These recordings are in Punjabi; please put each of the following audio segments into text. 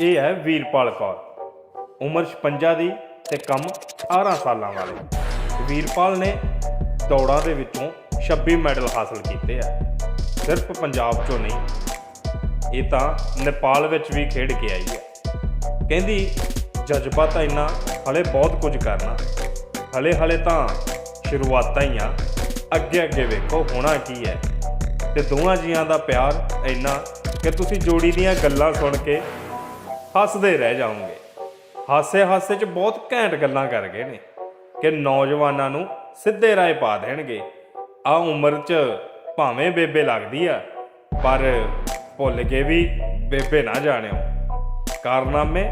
ਇਹ ਹੈ ਵੀਰਪਾਲ ਕੌਰ। ਉਮਰ 56 ਦੀ ਤੇ ਕੰਮ 18 ਸਾਲਾਂ ਵਾਲੇ। ਵੀਰਪਾਲ ਨੇ ਦੌੜਾਂ ਦੇ ਵਿੱਚੋਂ 26 ਮੈਡਲ ਹਾਸਲ ਕੀਤੇ ਆ। ਸਿਰਫ ਪੰਜਾਬ 'ਚੋਂ ਨਹੀਂ, ਇਹ ਤਾਂ ਨੇਪਾਲ ਵਿੱਚ ਵੀ ਖੇਡ ਕੇ ਆਈ ਹੈ। ਕਹਿੰਦੀ, ਜਜ਼ਬਾ ਤਾਂ ਇੰਨਾ, ਹਲੇ ਬਹੁਤ ਕੁਝ ਕਰਨਾ। ਹਲੇ ਹਲੇ ਤਾਂ ਸ਼ੁਰੂਆਤਾਂ ਹੀ ਆ। ਅੱਗੇ ਅੱਗੇ ਵੇਖੋ, ਹੋਣਾ ਕੀ ਹੈ। ਤੇ ਦੋਵਾਂ ਜੀਆਂ ਦਾ ਪਿਆਰ ਇੰਨਾ ਕਿ ਤੁਸੀਂ ਜੋੜੀ ਦੀਆਂ ਗੱਲਾਂ ਸੁਣ ਕੇ ਹੱਸਦੇ ਰਹਿ ਜਾਓਗੇ। ਹਾਸੇ ਹਾਸੇ 'ਚ ਬਹੁਤ ਘੈਂਟ ਗੱਲਾਂ ਕਰ ਗਏ ਨੇ ਕਿ ਨੌਜਵਾਨਾਂ ਨੂੰ ਸਿੱਧੇ ਰਾਹ ਪਾ ਦੇਣਗੇ। ਆ ਉਮਰ 'ਚ ਭਾਵੇਂ ਬੇਬੇ ਲੱਗਦੀ ਆ ਪਰ ਭੁੱਲ ਕੇ ਵੀ ਬੇਬੇ ਨਾ ਜਾਣਿਓ। ਕਾਰਨਾਮੇ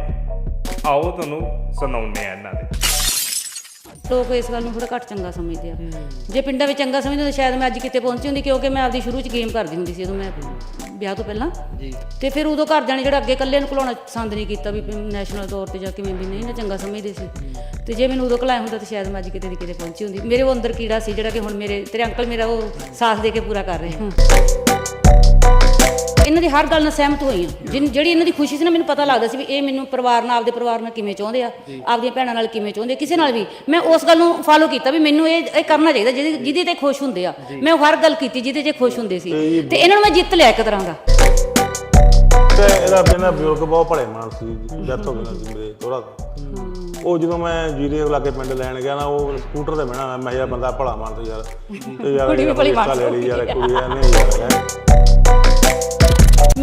ਆਓ ਤੁਹਾਨੂੰ ਸੁਣਾਉਂਦੇ ਆ ਇਹਨਾਂ ਦੇ। ਲੋਕ ਇਸ ਗੱਲ ਨੂੰ ਥੋੜਾ ਘੱਟ ਚੰਗਾ ਸਮਝਦੇ ਆ। ਜੇ ਪਿੰਡਾਂ ਵਿੱਚ ਚੰਗਾ ਸਮਝਦੇ ਤਾਂ ਸ਼ਾਇਦ ਮੈਂ ਅੱਜ ਕਿਤੇ ਪਹੁੰਚੀ ਹੁੰਦੀ ਕਿਉਂਕਿ ਮੈਂ ਆਪਦੀ ਸ਼ੁਰੂ ਚ ਗੇਮ ਕਰਦੀ ਹੁੰਦੀ ਸੀ ਜਦੋਂ ਮੈਂ ਵਿਆਹ ਤੋਂ ਪਹਿਲਾਂ। ਜੀ। ਤੇ ਫਿਰ ਉਦੋਂ ਘਰਦਿਆਂ ਨੇ ਜਿਹੜਾ ਅੱਗੇ ਇਕੱਲੇ ਨੂੰ ਘਲਾਉਣਾ ਪਸੰਦ ਨਹੀਂ ਕੀਤਾ ਵੀ ਨੈਸ਼ਨਲ ਤੌਰ ਤੇ ਜਾ ਕੇ ਮੈਂ ਵੀ ਨਹੀਂ ਨਾ ਚੰਗਾ ਸਮਝਦੇ ਸੀ। ਤੇ ਜੇ ਮੈਨੂੰ ਉਦੋਂ ਘਲਾਇਆ ਹੁੰਦਾ ਤਾਂ ਸ਼ਾਇਦ ਮੈਂ ਅੱਜ ਕਿਤੇ ਦੀ ਕਿਤੇ ਪਹੁੰਚੀ ਹੁੰਦੀ। ਮੇਰੇ ਉਹ ਅੰਦਰ ਕੀੜਾ ਸੀ ਜਿਹੜਾ ਕਿ ਹੁਣ ਮੇਰੇ ਤੇਰੇ ਅੰਕਲ ਮੇਰਾ ਉਹ ਸਾਥ ਦੇ ਕੇ ਪੂਰਾ ਕਰ ਰਹੇ ਹਨ ਇਹਨਾਂ ਦੀ ਹਰ ਗੱਲ ਨਾਲ ਸਹਿਮਤ ਹੋਈ ਹਾਂ। ਜਿਨ- ਜਿਹੜੀ ਇਹਨਾਂ ਦੀ ਖੁਸ਼ੀ ਸੀ ਨਾ ਮੈਨੂੰ ਪਤਾ ਲੱਗਦਾ ਸੀ ਵੀ ਇਹ ਮੈਨੂੰ ਪਰਿਵਾਰ ਨਾਲ ਆਪਦੇ ਪਰਿਵਾਰ ਨਾਲ ਕਿਵੇਂ ਚਾਹੁੰਦੇ ਆ ਆਪਦੀਆਂ ਭੈਣਾਂ ਨਾਲ ਕਿਵੇਂ ਚਾਹੁੰਦੇ ਆ, ਕਿਸੇ ਨਾਲ ਵੀ। ਮੈਂ ਉਸ ਗੱਲ ਨੂੰ ਫਾਲੋ ਕੀਤਾ ਵੀ ਮੈਨੂੰ ਇਹ ਇਹ ਕਰਨਾ ਚਾਹੀਦਾ ਜਿਹਦੇ ਜਿਹਦੇ ਤੇ ਖੁਸ਼ ਹੁੰਦੇ ਆ। ਮੈਂ ਉਹ ਹਰ ਗੱਲ ਕੀਤੀ ਜਿਹਦੇ 'ਚ ਖੁਸ਼ ਹੁੰਦੇ ਸੀ। ਤੇ ਇਹਨਾਂ ਨੂੰ ਮੈਂ ਜਿੱਤ ਲਿਆ ਇੱਕ ਤਰ੍ਹਾਂ ਦਾ। ਤੇ ਇਹਦਾ ਬਿਨਾ ਬਜ਼ੁਰਗ ਬਹੁਤ ਭਲੇ ਮਾਨਸ ਸੀ ਡੈਥ ਹੋ ਗਈ ਨਾ ਸੀ ਮੇਰੇ ਥੋੜਾ ਉਹ ਜਦੋਂ ਮੈਂ ਜੀਰੇ ਲਾਗੇ ਪਿੰਡ ਲੈਣ ਗਿਆ ਨਾ ਉਹ ਸਕੂਟਰ ਤੇ ਬਹਿਣਾ ਮੈਂ ਯਾਰ ਬੰਦਾ ਭਲਾ ਮਾਨਸ ਯਾਰ ਤੇ ਯਾਰ ਕੁੜੀ ਵੀ ਭਲੀ ਮਾਨਸ ਯਾਰ ਹੋ ਗਈ ਕੁੜੀ ਆ। ਨਹੀਂ ਯਾਰ ਹੈਂ।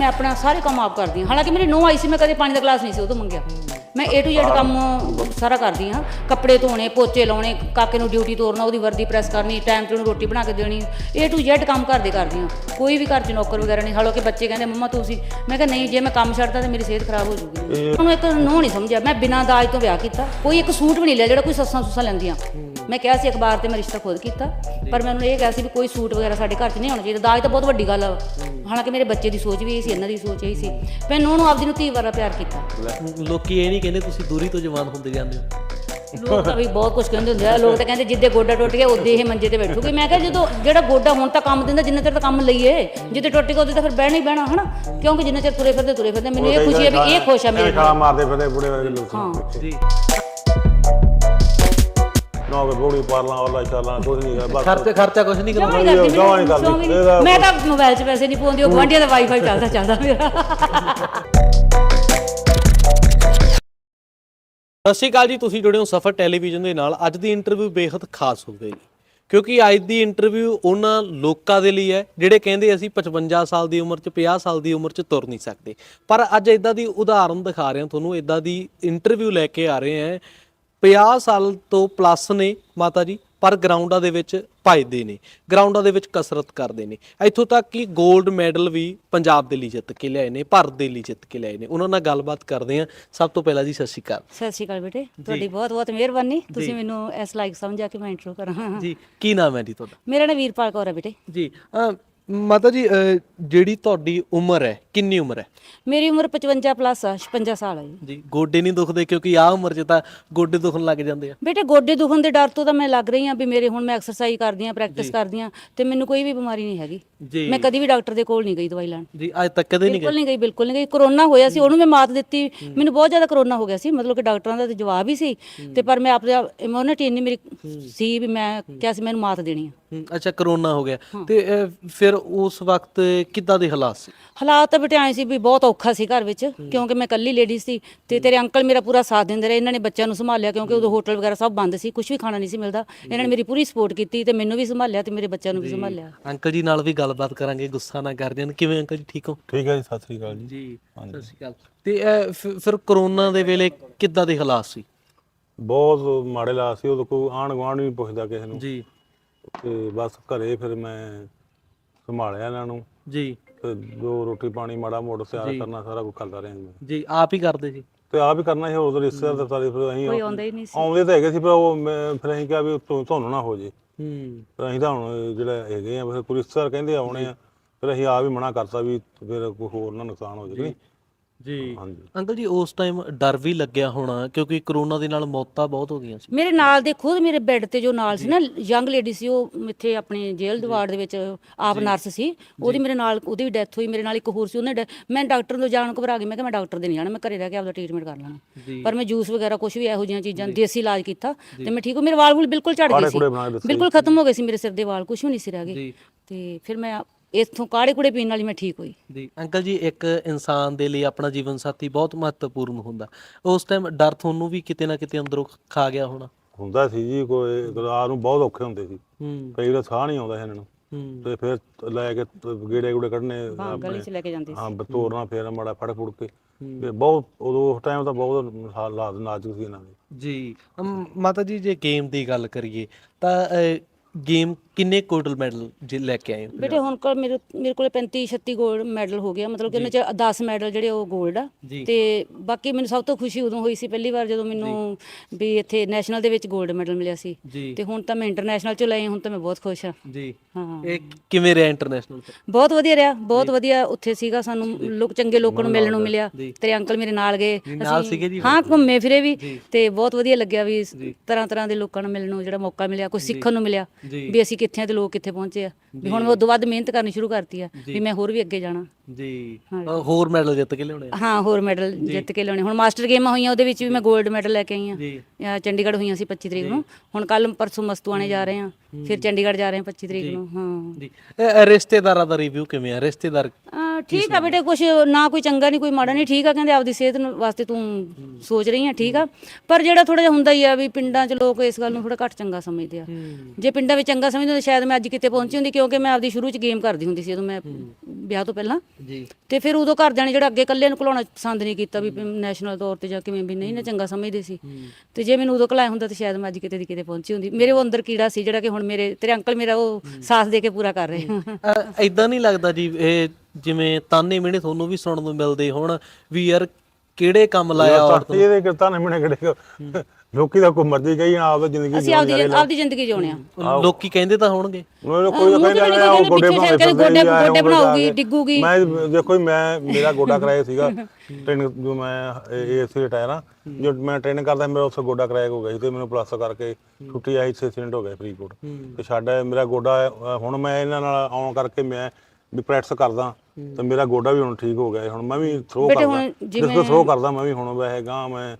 ਮੈਂ ਆਪਣਾ ਸਾਰੇ ਕੰਮ ਆਪ ਕਰਦੀ ਹਾਂ। ਹਾਲਾਂਕਿ ਮੇਰੀ ਨੋ ਆਈ ਸੀ, ਮੈਂ ਕਦੇ ਪਾਣੀ ਦਾ ਗਲਾਸ ਨਹੀਂ ਸੀ, ਉਹ ਤੋਂ ਮੰਗਿਆ। ਮੈਂ A to Z ਕੰਮ ਸਾਰਾ ਕਰਦੀ ਹਾਂ। ਕੱਪੜੇ ਧੋਣੇ ਪੋਚੇ ਲਾਉਣੇ ਕਾਕੇ ਨੂੰ ਡਿਊਟੀ ਤੋਰਨਾ ਉਹਦੀ ਵਰਦੀ ਪ੍ਰੈਸ ਕਰਨੀ ਟਾਈਮ ਤੇ ਉਹਨੂੰ ਰੋਟੀ ਬਣਾ ਕੇ ਦੇਣੀ। A to Z ਕੰਮ ਕਰਦੇ ਕਰਦੀ ਹਾਂ। ਕੋਈ ਵੀ ਘਰ 'ਚ ਨੌਕਰ ਵਗੈਰਾ ਨਹੀਂ। ਹਾਲਾਂਕਿ ਬੱਚੇ ਕਹਿੰਦੇ ਮੰਮਾ ਤੁਸੀਂ ਮੈਂ ਕਿਹਾ ਨਹੀਂ ਜੇ ਮੈਂ ਕੰਮ ਛੱਡਦਾ ਤਾਂ ਮੇਰੀ ਸਿਹਤ ਖਰਾਬ ਹੋ ਜੂਗੀ। ਉਹਨੂੰ ਇੱਕ ਨੋ ਨਹੀਂ ਸਮਝਿਆ। ਮੈਂ ਬਿਨਾਂ ਦਾਜ ਤੋਂ ਵਿਆਹ ਕੀਤਾ। ਕੋਈ ਇੱਕ ਸੂਟ ਵੀ ਨਹੀਂ ਲਿਆ ਜਿਹੜਾ ਕੋਈ ਸੱਸਾਂ ਸੁੱਸਾਂ ਲੈਂਦੀਆਂ। ਮੈਂ ਕਿਹਾ ਸੀ ਅਖਬਾਰ ਤੇ ਮੈਂ ਰਿਸ਼ਤਾ ਖੁਦ ਕੀਤਾ। ਪਰ ਮੈਂ ਉਹਨੂੰ ਇਹ ਕਿਹਾ ਸੀ ਵੀ ਕੋਈ ਸੂਟ ਵਗੈਰਾ ਸਾਡੇ ਘਰ 'ਚ ਨਹੀਂ ਹੋਣਾ ਚਾਹੀਦਾ। ਦਾਜ ਤਾਂ ਬਹੁਤ ਵੱਡੀ ਗੱਲ ਆ। ਹਾਲਾਂਕਿ ਮੇਰੇ ਬੱਚੇ ਦੀ ਸੋਚ ਵੀ ਇਹ ਸੀ ਇਹਨਾਂ ਦੀ ਸੋਚ ਇਹ ਸੀ। ਮੈਂ ਨੂੰਹ ਨੂੰ ਆਪਦੀ ਨੂੰ ਧੀ ਵਾਰਾ ਪਿਆਰ ਕੀਤਾ। ਲੋਕੀ ਇਹ ਨਹੀਂ ਕਹਿੰਦੇ ਤੁਸੀਂ ਦੂਰੀ ਤੋਂ ਜਵਾਨ ਹੁੰਦੇ ਜਾਂਦੇ ਹੋ। ਲੋਕ ਤਾਂ ਵੀ ਬਹੁਤ ਕੁਝ ਕਹਿੰਦੇ ਹੁੰਦੇ ਆ ਲੋਕ ਤਾਂ ਕਹਿੰਦੇ ਜਿੱਦੇ ਗੋਡਾ ਟੁੱਟ ਗਿਆ ਉਦੇ ਇਹ ਮੰਜੇ ਤੇ ਬੈਠੂਗੀ। ਮੈਂ ਕਿਹਾ ਜਦੋਂ ਜਿਹੜਾ ਗੋਡਾ ਹੁਣ ਤਾਂ ਕੰਮ ਦਿੰਦਾ ਜਿੰਨਾ ਚਿਰ ਤਾਂ ਕੰਮ ਲਈਏ ਜਿੱਦੇ ਟੁੱਟ ਗਿਆ ਉਦੇ ਤਾਂ ਫਿਰ ਬਹਿਣਾ ਹੀ ਬਹਿਣਾ ਹਨਾ? ਕਿਉਂਕਿ ਜਿੰਨਾ ਚਿਰ ਤੁਰੇ ਫਿਰਦੇ ਤੁਰੇ ਫਿਰਦੇ। ਮੈਨੂੰ ਇਹ ਖੁਸ਼ੀ ਹੈ ਵੀ ਇਹ ਖੁਸ਼ ਆ ਮੇਰੇ ਛਾਲਾਂ ਮਾਰਦੇ ਫਿਰਦੇ ਬੁੜੇ ਵਰਗੇ ਲੋਕ। ਹਾਂ। ਜੀ। ਨਾ ਕਿ ਬੋੜੀ ਪਾਰਲਾਂ ਵਾਲਾ ਛਾਲਾਂ ਕੁਝ ਨਹੀਂ ਬਸ। ਖਰਚਾ ਖਰਚਾ ਕੁਝ ਨਹੀਂ ਕਰਦੀ? ਮੈਂ, ਤਾਂ ਮੋਬਾਈਲ 'ਚ ਪੈਸੇ ਨਹੀਂ ਪਾਉਂਦੀ ਉਹ ਗੁਆਂਢੀਆਂ ਦਾ ਵਾਈਫਾਈ ਚੱਲਦਾ ਚੱਲਦਾ ਮੇਰਾ ਸਤਿ ਸ਼੍ਰੀ ਅਕਾਲ ਜੀ, ਤੁਸੀਂ ਜੁੜੇ ਹੋ ਸਫਰ ਟੈਲੀਵਿਜ਼ਨ ਦੇ ਨਾਲ। ਅੱਜ ਦੀ ਇੰਟਰਵਿਊ ਬੇहद ਖਾਸ ਹੋਵੇਗੀ ਕਿਉਂਕਿ ਅੱਜ ਦੀ ਇੰਟਰਵਿਊ ਉਹਨਾਂ ਲੋਕਾਂ ਦੇ ਲਈ ਹੈ, ਜਿਹੜੇ ਕਹਿੰਦੇ ਅਸੀਂ 55 ਸਾਲ ਦੀ ਉਮਰ 'ਚ 50 ਸਾਲ ਦੀ ਉਮਰ 'ਚ ਤੁਰ ਨਹੀਂ ਸਕਦੇ। ਪਰ ਅੱਜ ਇਦਾਂ ਦੀ ਉਦਾਹਰਨ ਦਿਖਾ ਰਹੇ ਹਾਂ ਤੁਹਾਨੂੰ ਇਦਾਂ ਦੀ ਇੰਟਰਵਿਊ ਲੈ ਕੇ ਆ ਰਹੇ ਹਾਂ। 50 ਸਾਲ ਤੋਂ ਪਲੱਸ ਨੇ ਮਾਤਾ ਜੀ ਪਰ ਗਰਾਊਂਡਾਂ ਦੇ ਵਿੱਚ ਭੱਜਦੇ ਨੇ ਗਰਾਊਂਡਾਂ ਦੇ ਵਿੱਚ ਕਸਰਤ ਕਰਦੇ ਨੇ ਇੱਥੋਂ ਤੱਕ ਕਿ 골ਡ ਮੈਡਲ ਵੀ ਪੰਜਾਬ ਦੇ ਲਈ ਜਿੱਤ ਕੇ ਲਿਆਏ ਨੇ ਭਾਰਤ ਦੇ ਲਈ ਜਿੱਤ ਕੇ ਲਿਆਏ ਨੇ। ਉਹਨਾਂ ਨਾਲ ਗੱਲਬਾਤ ਕਰਦੇ ਹਾਂ। ਸਭ ਤੋਂ ਪਹਿਲਾਂ ਜੀ ਸਤਿ ਸ਼੍ਰੀ ਅਕਾਲ। ਸਤਿ ਸ਼੍ਰੀ ਅਕਾਲ ਬੇਟੇ ਤੁਹਾਡੀ ਬਹੁਤ ਬਹੁਤ ਮਿਹਰਬਾਨੀ। ਤੁਸੀਂ ਮੈਨੂੰ ਇਸ ਲਾਇਕ ਸਮਝਿਆ ਕਿ ਮੈਂ ਇੰਟਰੋ ਕਰਾਂ। ਜੀ ਕੀ ਨਾਮ ਹੈ ਜੀ ਤੁਹਾਡਾ? ਮੇਰਾ ਨਾਮ ਵੀਰਪਾਲ ਕੌਰ ਹੈ ਬੇਟੇ। ਜੀ ਮਾਤਾ ਜੀ ਅਹ, ਜਿਹੜੀ ਤੁਹਾਡੀ ਉਮਰ ਹੈ ਕਿੰਨੀ ਉਮਰ ਹੈ? ਮੇਰੀ ਉਮਰ 55 ਪਲੱਸ ਆ 56 ਸਾਲ ਹੈ ਜੀ। ਜੀ ਗੋਡੇ ਨਹੀਂ ਦੁਖਦੇ ਕਿਉਂਕਿ ਆਹ ਉਮਰ 'ਚ ਤਾਂ ਗੋਡੇ ਦੁਖਣ ਲੱਗ ਜਾਂਦੇ ਆ। ਬੇਟੇ ਗੋਡੇ ਦੁਖਣ ਦੇ ਡਰ ਤੋਂ ਤਾਂ ਮੈਂ ਲੱਗ ਰਹੀ ਹਾਂ ਵੀ ਮੇਰੇ ਹੁਣ ਮੈਂ ਐਕਸਰਸਾਈਜ਼ ਕਰਦੀ ਹਾਂ ਪ੍ਰੈਕਟਿਸ ਕਰਦੀ ਹਾਂ ਤੇ ਮੈਨੂੰ ਕੋਈ ਵੀ ਬਿਮਾਰੀ ਨਹੀਂ ਹੈਗੀ। ਜੀ। ਮੈਂ ਕਦੀ ਵੀ ਡਾਕਟਰ ਦੇ ਕੋਲ ਨਹੀਂ ਗਈ ਦਵਾਈ ਲੈਣ। ਜੀ ਅੱਜ ਤੱਕ ਕਦੇ ਨਹੀਂ ਬਿਲਕੁਲ ਨਹੀਂ ਗਈ ਬਿਲਕੁਲ ਨਹੀਂ ਗਈ। ਕਰੋਨਾ ਹੋਇਆ ਸੀ ਉਹਨੂੰ ਮੈਂ ਮਾਤ ਦਿੱਤੀ। ਮੈਨੂੰ ਬਹੁਤ ਜ਼ਿਆਦਾ ਕਰੋਨਾ ਹੋ ਗਿਆ ਸੀ ਮਤਲਬ ਕਿ ਡਾਕਟਰਾਂ ਦਾ ਤਾਂ ਜਵਾਬ ਹੀ ਸੀ। ਤੇ ਪਰ ਮੈਂ ਆਪਣੇ ਇਮਿਊਨਿਟੀ ਇੰਨੀ ਮੇਰੀ ਸੀ ਵੀ ਮੈਂ ਕਿਹਾ ਸੀ ਮੈਨੂੰ ਮਾਤ ਦੇਣੀ ਆ। ਹਮ, ਅੱਛਾ ਕਰੋਨਾ ਹੋ ਗਿਆ। ਤੇ ਅਹ, ਫਿਰ ਉਸ ਵਕਤ ਕਿੱਦਾਂ ਦੇ ਹਾਲਾਤ ਸੀ? ਹਾਲਾਤ ਤਾਂ ਬੇਟੇ ਆਏ ਸੀ ਵੀ ਬਹੁਤ ਔਖਾ ਸੀ ਘਰ ਵਿੱਚ ਕਿਉਂਕਿ ਮੈਂ ਇਕੱਲੀ ਲੇਡੀ ਸੀ ਤੇ ਤੇਰੇ ਅੰਕਲ ਮੇਰਾ ਪੂਰਾ ਸਾਥ ਦਿੰਦੇ ਰਹੇ ਇਹਨਾਂ ਨੇ ਬੱਚਿਆਂ ਨੂੰ ਸੰਭਾਲਿਆ ਕਿਉਂਕਿ ਉਦੋਂ ਹੋਟਲ ਵਗੈਰਾ ਸਭ ਬੰਦ ਸੀ ਕੁਝ ਵੀ ਖਾਣਾ ਨਹੀਂ ਸੀ ਮਿਲਦਾ। ਇਹਨਾਂ ਨੇ ਮੇਰੀ ਪੂਰੀ ਸਪੋਰਟ ਕੀਤੀ ਤੇ ਮੈਨੂੰ ਵੀ ਸੰਭਾਲਿਆ ਤੇ ਮੇਰੇ ਬੱਚਿਆਂ ਨੂੰ ਵੀ ਸੰਭਾਲਿਆ। ਅੰਕਲ ਜੀ ਨਾਲ ਵੀ ਗੱਲਬਾਤ ਕਰਾਂਗੇ ਗੁੱਸਾ ਨਾ ਕਰ ਜਾਣ ਕਿਵੇਂ ਅੰਕਲ ਜੀ ਠੀਕ ਹੋ? ਠੀਕ ਹੈ ਜੀ ਸਤਿ ਸ੍ਰੀ ਅਕਾਲ ਜੀ। ਜੀ ਸਤਿ ਸ਼੍ਰੀ ਅਕਾਲ। ਤੇ ਅਹ, ਫਿਰ- ਫਿਰ ਕਰੋਨਾ ਦੇ ਵੇਲੇ ਕਿੱਦਾਂ ਦੇ ਹਾਲਾਤ ਸੀ? ਬਹੁਤ ਮਾੜੇ ਲਾ ਸੀ ਉਦੋਂ ਕੋਈ ਆਣ ਗੁਆਂਢ ਨਹੀਂ ਪੁੱਛਦਾ ਕਿਸੇ ਨੂੰ। ਜੀ। ਤੇ ਬਸ ਘਰੇ ਫਿਰ ਮੈਂ ਸੰਭਾਲਿਆ ਇਹਨਾਂ ਨੂੰ। ਜੀ। ਤੇ ਜੋ ਰੋਟੀ ਪਾਣੀ ਮਾੜਾ ਮੋੜ ਤਿਆਰ ਕਰਨਾ ਸਾਰਾ ਕੁਝ ਕਰਦਾ ਰਿਹਾ ਮੈਂ। ਜੀ ਆਪ ਹੀ ਕਰਦੇ ਜੀ। ਤੇ ਆਪ ਹੀ ਕਰਨਾ ਸੀ ਹੋਰ ਰਿਸ਼ਤੇਦਾਰ ਤਾਂ ਸਾਰੇ ਫਿਰ ਅਸੀਂ ਕੋਈ ਆਉਂਦਾ ਹੀ ਨਹੀਂ ਸੀ। ਆਉਂਦੇ ਤਾਂ ਹੈਗੇ ਸੀ ਪਰ ਉਹ ਮੈਂ- ਫਿਰ ਅਸੀਂ ਕਿਹਾ ਵੀ ਤੁ- ਤੁਹਾਨੂੰ ਨਾ ਹੋ ਜੇ। ਹੂੰ। ਫਿਰ ਅਸੀਂ ਤਾਂ ਹੁਣ ਜਿਹੜਾ ਹੈਗੇ ਆ ਫਿਰ ਕੋਈ ਰਿਸ਼ਤੇਦਾਰ ਕਹਿੰਦੇ ਆਉਣੇ ਆ ਫਿਰ ਅਸੀਂ ਆਪ ਹੀ ਮਨਾ ਕਰਤਾ ਵੀ ਫਿਰ ਕੋਈ ਹੋਰ ਨਾ ਨੁਕਸਾਨ ਹੋ ਜਾਵੇ। ਜੀ। ਹਾਂਜੀ। ਅੰਕਲ ਜੀ ਉਸ ਟਾਈਮ ਡਰ ਵੀ ਲੱਗਿਆ ਹੋਣਾ ਕਿਉਂਕਿ ਕਰੋਨਾ ਦੇ ਨਾਲ ਮੌਤਾਂ ਬਹੁਤ ਹੋ ਗਈਆਂ ਸੀ। ਮੇਰੇ ਨਾਲ ਦੇ ਖੁਦ ਮੇਰੇ ਬੈੱਡ ਤੇ ਜੋ ਨਾਲ ਸੀ ਨਾ ਯੰਗ ਲੇਡੀ ਸੀ ਉਹ ਇੱਥੇ ਆਪਣੇ ਜੇਲ੍ਹ ਦੇ ਵਾਰਡ ਦੇ ਵਿੱਚ ਆਪ ਨਰਸ ਸੀ। ਉਹਦੀ ਮੇਰੇ ਨਾਲ ਉਹਦੀ ਵੀ ਡੈਥ ਹੋਈ ਮੇਰੇ ਨਾਲ ਇੱਕ ਹੋਰ ਸੀ ਉਹਨੇ ਮੈਂ ਡਾਕਟਰ ਨੂੰ ਜਾਣ ਘਬਰਾ ਗਈ ਮੈਂ ਕਿਹਾ ਮੈਂ ਡਾਕਟਰ ਦੇ ਨਹੀਂ ਜਾਣਾ ਮੈਂ ਘਰੇ ਰਹਿ ਕੇ ਆਪਦਾ ਟ੍ਰੀਟਮੈਂਟ ਕਰ ਲੈਣਾ। ਪਰ ਮੈਂ ਜੂਸ ਵਗੈਰਾ ਕੁਝ ਵੀ ਇਹੋ ਜਿਹੀਆਂ ਚੀਜ਼ਾਂ ਦੇਸੀ ਇਲਾਜ ਕੀਤਾ ਤੇ ਮੈਂ ਠੀਕ ਹੋ ਮੇਰੇ ਵਾਲ ਬਿਲਕੁਲ ਝੜ ਗਏ ਸੀ। ਬਿਲਕੁਲ ਖਤਮ ਹੋ ਗਏ ਸੀ ਮੇਰੇ ਸਿਰ ਦੇ ਵਾਲ ਕੁਝ ਵੀ ਨਹੀਂ ਸੀ ਰਹਿ ਗਏ। ਤੇ ਫਿਰ ਮੈਂ ਇਥੋਂ ਕਾੜੇ ਕੁੜੇ ਪੀਣ ਹੀ ਮੈਂ ਠੀਕ ਹੋਈ? ਜੀ ਅੰਕਲ ਜੀ ਇੱਕ ਇਨਸਾਨ ਦੇ ਲਈ ਆਪਣਾ ਜੀਵਨ ਸਾਥੀ ਬਹੁਤ ਮਹੱਤਵਪੂਰਨ ਹੁੰਦਾ। ਉਸ ਟਾਈਮ ਡਰ ਤੁਹਾਨੂੰ ਵੀ ਕਿਤੇ ਨਾ ਕਿਤੇ ਅੰਦਰੋਂ ਖਾ ਗਿਆ ਹੋਣਾ? ਹੁੰਦਾ ਸੀ ਜੀ ਕੋਈ ਰਾਤ ਨੂੰ ਬਹੁਤ ਔਖੇ ਹੁੰਦੇ ਸੀ। ਹੂੰ। ਕਈ ਵਾਰ ਸਾਹ ਨਹੀਂ ਆਉਂਦਾ ਸੀ ਇਹਨਾਂ ਨੂੰ। ਹੂੰ। ਤੇ ਫਿਰ ਲੈ ਕੇ ਗੇੜੇ ਗੂੜੇ ਕੱਢਨੇ ਹਾਂ ਗਲੀ 'ਚ ਲੈ ਕੇ ਜਾਂਦੇ ਸੀ। ਹਾਂ ਬਤੋਰਨਾ ਫੇਰ ਮਾੜਾ ਫੜ ਫੁੜ ਕੇ। ਤੇ ਬਹੁਤ ਉਦੋਂ ਉਸ ਟਾਈਮ ਤਾਂ ਬਹੁਤ ਹਾਲਾਤ ਨਾਜ਼ੁਕ ਸੀ ਇਹਨਾਂ ਦੇ। ਜੀ ਅਮ, ਮਾਤਾ ਜੀ ਜੇ ਗੇਮ ਦੀ ਗੱਲ ਕਰੀਏ ਤਾਂ ਗੇਮ ਕਿੰਨੇ ਕੋਟਲ ਮੈਡਲ ਜੇ ਲੈ ਕੇ ਆਏ ਬੇਟੇ ਹੁਣ ਕੋਲ ਮੇਰੇ ਮੇਰੇ ਕੋਲ 35 36 골ਡ ਮੈਡਲ ਹੋ ਗਿਆ। ਮਤਲਬ ਕਿ ਉਹਨਾਂ ਚ 10 ਮੈਡਲ ਜਿਹੜੇ ਉਹ 골ਡ ਆ ਤੇ ਬਾਕੀ ਮੈਨੂੰ ਸਭ ਤੋਂ ਖੁਸ਼ੀ ਉਦੋਂ ਹੋਈ ਸੀ ਪਹਿਲੀ ਵਾਰ ਜਦੋਂ ਮੈਨੂੰ ਵੀ ਇੱਥੇ ਨੈਸ਼ਨਲ ਦੇ ਵਿੱਚ 골ਡ ਮੈਡਲ ਮਿਲਿਆ ਸੀ। ਤੇ ਹੁਣ ਤਾਂ ਮੈਂ ਇੰਟਰਨੈਸ਼ਨਲ ਚ ਲਏ ਹੁਣ ਤਾਂ ਮੈਂ ਬਹੁਤ ਖੁਸ਼ ਆ ਜੀ। ਹਾਂ। ਇਹ ਕਿਵੇਂ ਰਿਹਾ ਇੰਟਰਨੈਸ਼ਨਲ ਬਹੁਤ ਵਧੀਆ ਰਿਹਾ ਬਹੁਤ ਵਧੀਆ ਉੱਥੇ ਸੀਗਾ ਸਾਨੂੰ ਲੋਕ ਚੰਗੇ ਲੋਕਾਂ ਨੂੰ ਮਿਲਣ ਨੂੰ ਮਿਲਿਆ। ਤੇਰੇ ਅੰਕਲ ਮੇਰੇ ਨਾਲ ਗਏ। ਅਸੀਂ ਹਾਂ ਘੁੰਮੇ ਫਿਰੇ ਵੀ ਤੇ ਬਹੁਤ ਵਧੀਆ ਲੱਗਿਆ ਵੀ ਤਰ੍ਹਾਂ ਤਰ੍ਹਾਂ ਦੇ ਲੋਕਾਂ ਨੂੰ ਮਿਲਣ ਨੂੰ ਜਿਹੜਾ ਮੌਕਾ ਮਿਲਿਆ ਕੁਝ ਸਿੱਖਣ ਨੂੰ ਮਿਲਿਆ। ਜੀ। ਵੀ ਅਸੀਂ ਕਿੱਥੇ ਆ ਤੇ ਲੋਕ ਕਿੱਥੇ ਪਹੁੰਚੇ ਆ। ਵੀ ਹੁਣ ਮੈਂ ਉਦੋਂ ਵੱਧ ਮਿਹਨਤ ਕਰਨੀ ਸ਼ੁਰੂ ਕਰਤੀ ਆ ਵੀ ਮੈਂ ਹੋਰ ਵੀ ਅੱਗੇ ਜਾਣਾ। ਜੀ। ਅ, ਹੋਰ ਮੈਡਲ ਜਿੱਤ ਕੇ ਲਿਆਉਣੇ ਆ। ਹਾਂ ਹੋਰ ਮੈਡਲ ਜਿੱਤ ਕੇ ਲਿਆਉਣੇ ਹੁਣ ਮਾਸਟਰ ਗੇਮਾਂ ਹੋਈਆਂ ਉਹਦੇ ਵਿੱਚ ਵੀ ਮੈਂ 골ਡ ਮੈਡਲ ਲੈ ਕੇ ਆਈ ਆ। ਜੀ। ਅਹ ਚੰਡੀਗੜ੍ਹ ਹੋਈਆਂ ਸੀ 25 ਤਰੀਕ ਨੂੰ। ਹੁਣ ਕੱਲ ਪਰਸੋਂ ਮਸਤੂਆਣੇ ਜਾ ਰਹੇ ਆ। ਫਿਰ ਚੰਡੀਗੜ੍ਹ ਜਾ ਰਹੇ ਆ 25 ਤਰੀਕ ਨੂੰ ਹਾਂ। ਜੀ। ਇਹ ਰਿਸ਼ਤੇਦਾਰਾਂ ਦਾ ਰਿਵਿਊ ਕਿਵੇਂ ਆ? ਰਿਸ਼ਤੇਦਾਰ ਠੀਕ ਆ ਬੇਟੇ ਕੁਛ ਨਾ ਕੋਈ ਚੰਗਾ ਨਹੀਂ ਕੋਈ ਮਾੜਾ ਨਹੀਂ ਠੀਕ ਆ ਕਹਿੰਦੇ ਆਪਦੀ ਸਿਹਤ ਨੂੰ ਵਾਸਤੇ ਤੂੰ ਸੋਚ ਰਹੀ ਆ ਠੀਕ ਆ। ਪਰ ਜਿਹੜਾ ਥੋੜਾ ਜਿਹਾ ਹੁੰਦਾ ਹੀ ਆ ਵੀ ਪਿੰਡਾਂ 'ਚ ਲੋਕ ਇਸ ਗੱਲ ਨੂੰ ਥੋੜਾ ਘੱਟ ਚੰਗਾ ਸਮਝਦੇ ਆ। ਜੇ ਪਿੰਡਾਂ ਵਿੱਚ ਚੰਗਾ ਸਮਝਦੇ ਹੁੰਦੇ ਸ਼ਾਇਦ ਮੈਂ ਅੱਜ ਕਿਤੇ ਪਹੁੰਚੀ ਹੁੰਦੀ ਕਿਉਂਕਿ ਮੈਂ ਆਪਦੀ ਸ਼ੁਰੂ 'ਚ ਗੇਮ ਕਰਦੀ ਹੁੰਦੀ ਸੀ ਜਦੋਂ ਮੈਂ ਵਿਆਹ ਤੋਂ ਪਹਿਲਾਂ। ਜੀ। ਤੇ ਫਿਰ ਉਦੋਂ ਘਰਦਿਆਂ ਨੇ ਜਿਹੜਾ ਅੱਗੇ ਇਕੱਲੇ ਨੂੰ ਘਲਾਉਣਾ ਪਸੰਦ ਨਹੀਂ ਕੀਤਾ ਵੀ ਨੈਸ਼ਨਲ ਤੌਰ ਤੇ ਜਾਂ ਕਿਵੇਂ ਵੀ ਨਹੀਂ ਨਾ ਚੰਗਾ ਸਮਝਦੇ ਸੀ। ਤੇ ਜੇ ਮੈਨੂੰ ਉਦੋਂ ਘਲਾਇਆ ਹੁੰਦਾ ਤੇ ਸ਼ਾਇਦ ਮੈਂ ਅੱਜ ਕਿਤੇ ਦੀ ਕਿਤੇ ਪਹੁੰਚੀ ਹੁੰਦੀ। ਮੇਰੇ ਉਹ ਅੰਦਰ ਕੀੜਾ ਸੀ ਜਿਹੜਾ ਕਿ ਹੁਣ ਮੇਰੇ ਤੇਰੇ ਅੰਕਲ ਮੇਰਾ ਉਹ ਸਾਥ ਦੇ ਕੇ ਪੂਰਾ ਕਰ ਰਹੇ ਐਦਾਂ ਨਹੀਂ ਲੱਗਦਾ ਜੀ ਇਹ ਜਿਵੇਂ ਤਾਨੇ ਮਿਹਣੇ ਤੁਹਾਨੂੰ ਵੀ ਸੁਣਨ ਨੂੰ ਮਿਲਦੇ ਹੁਣ ਵੀ ਯਾਰ ਕਿਹੜੇ ਕੰਮ ਲਾਇਆ ਔਰਤ ਧਰਤੀ ਇਹਦੇ ਕਿਰਤਾਂ ਨੇ ਮਣੇ ਕਿਹੜੇ ਲੋਕੀ ਦਾ ਕੋਈ ਮਰਜ਼ੀ ਕਹੀ ਨਾ ਆਪਦਾ ਜ਼ਿੰਦਗੀ ਅਸੀਂ ਆਪਦੀ ਆਪਦੀ ਜ਼ਿੰਦਗੀ ਜਿਉਣੇ ਆ। ਨੂੰ ਲੋਕੀ ਕਹਿੰਦੇ ਤਾਂ ਹੋਣਗੇ। ਕੋਈ ਤਾਂ ਕਹਿੰਦਾ ਉਹ ਗੋਡੇ ਬਣਾਉਂਦੇ ਕੇ। ਡਿੱਗੂਗੀ। ਮੈਂ ਦੇਖੋ ਜੀ, ਮੈਂ ਮੇਰਾ ਗੋਡਾ ਕਰਾਇਆ ਸੀਗਾ। ਟ੍ਰੇਨਿੰਗ ਜੋ ਮੈਂ ਏਸੀ ਰਿਟਾਇਰ ਆ। ਜੋ ਮੈਂ ਟ੍ਰੇਨਿੰਗ ਕਰਦਾ ਮੇਰਾ ਉਸ ਗੋਡਾ ਕਰਾਇਆ ਹੋ ਗਿਆ ਸੀ ਤੇ ਮੈਨੂੰ ਪਲੱਸ ਕਰਕੇ ਛੁੱਟੀ ਆਈ ਸੀ ਐਕਸੀਡੈਂਟ ਹੋ ਗਿਆ ਫਰੀਦਕੋਟ। ਤੇ ਸਾਡਾ ਮੇਰਾ ਗੋਡਾ ਹੁਣ ਮੈਂ ਇਹਨਾਂ ਨਾਲ ਆਉਣ ਕਰਕੇ ਮੈਂ ਵੀ ਪ੍ਰੈਕਟਿਸ ਕਰਦਾ ਤੇ ਮੇਰਾ ਗੋਡਾ ਵੀ ਹੁਣ ਠੀਕ ਹੋ ਗਿਆ ਹੁਣ ਮੈਂ ਵੀ ਥਰੋ ਬੇਟੇ ਕਰਦਾ ਹੁਣ ਜਿਵੇਂ ਥਰੋ ਕਰਦਾ ਮੈਂ ਵੀ ਹੁਣ ਵੈਸੇ ਗਾਂ ਮੈਂ।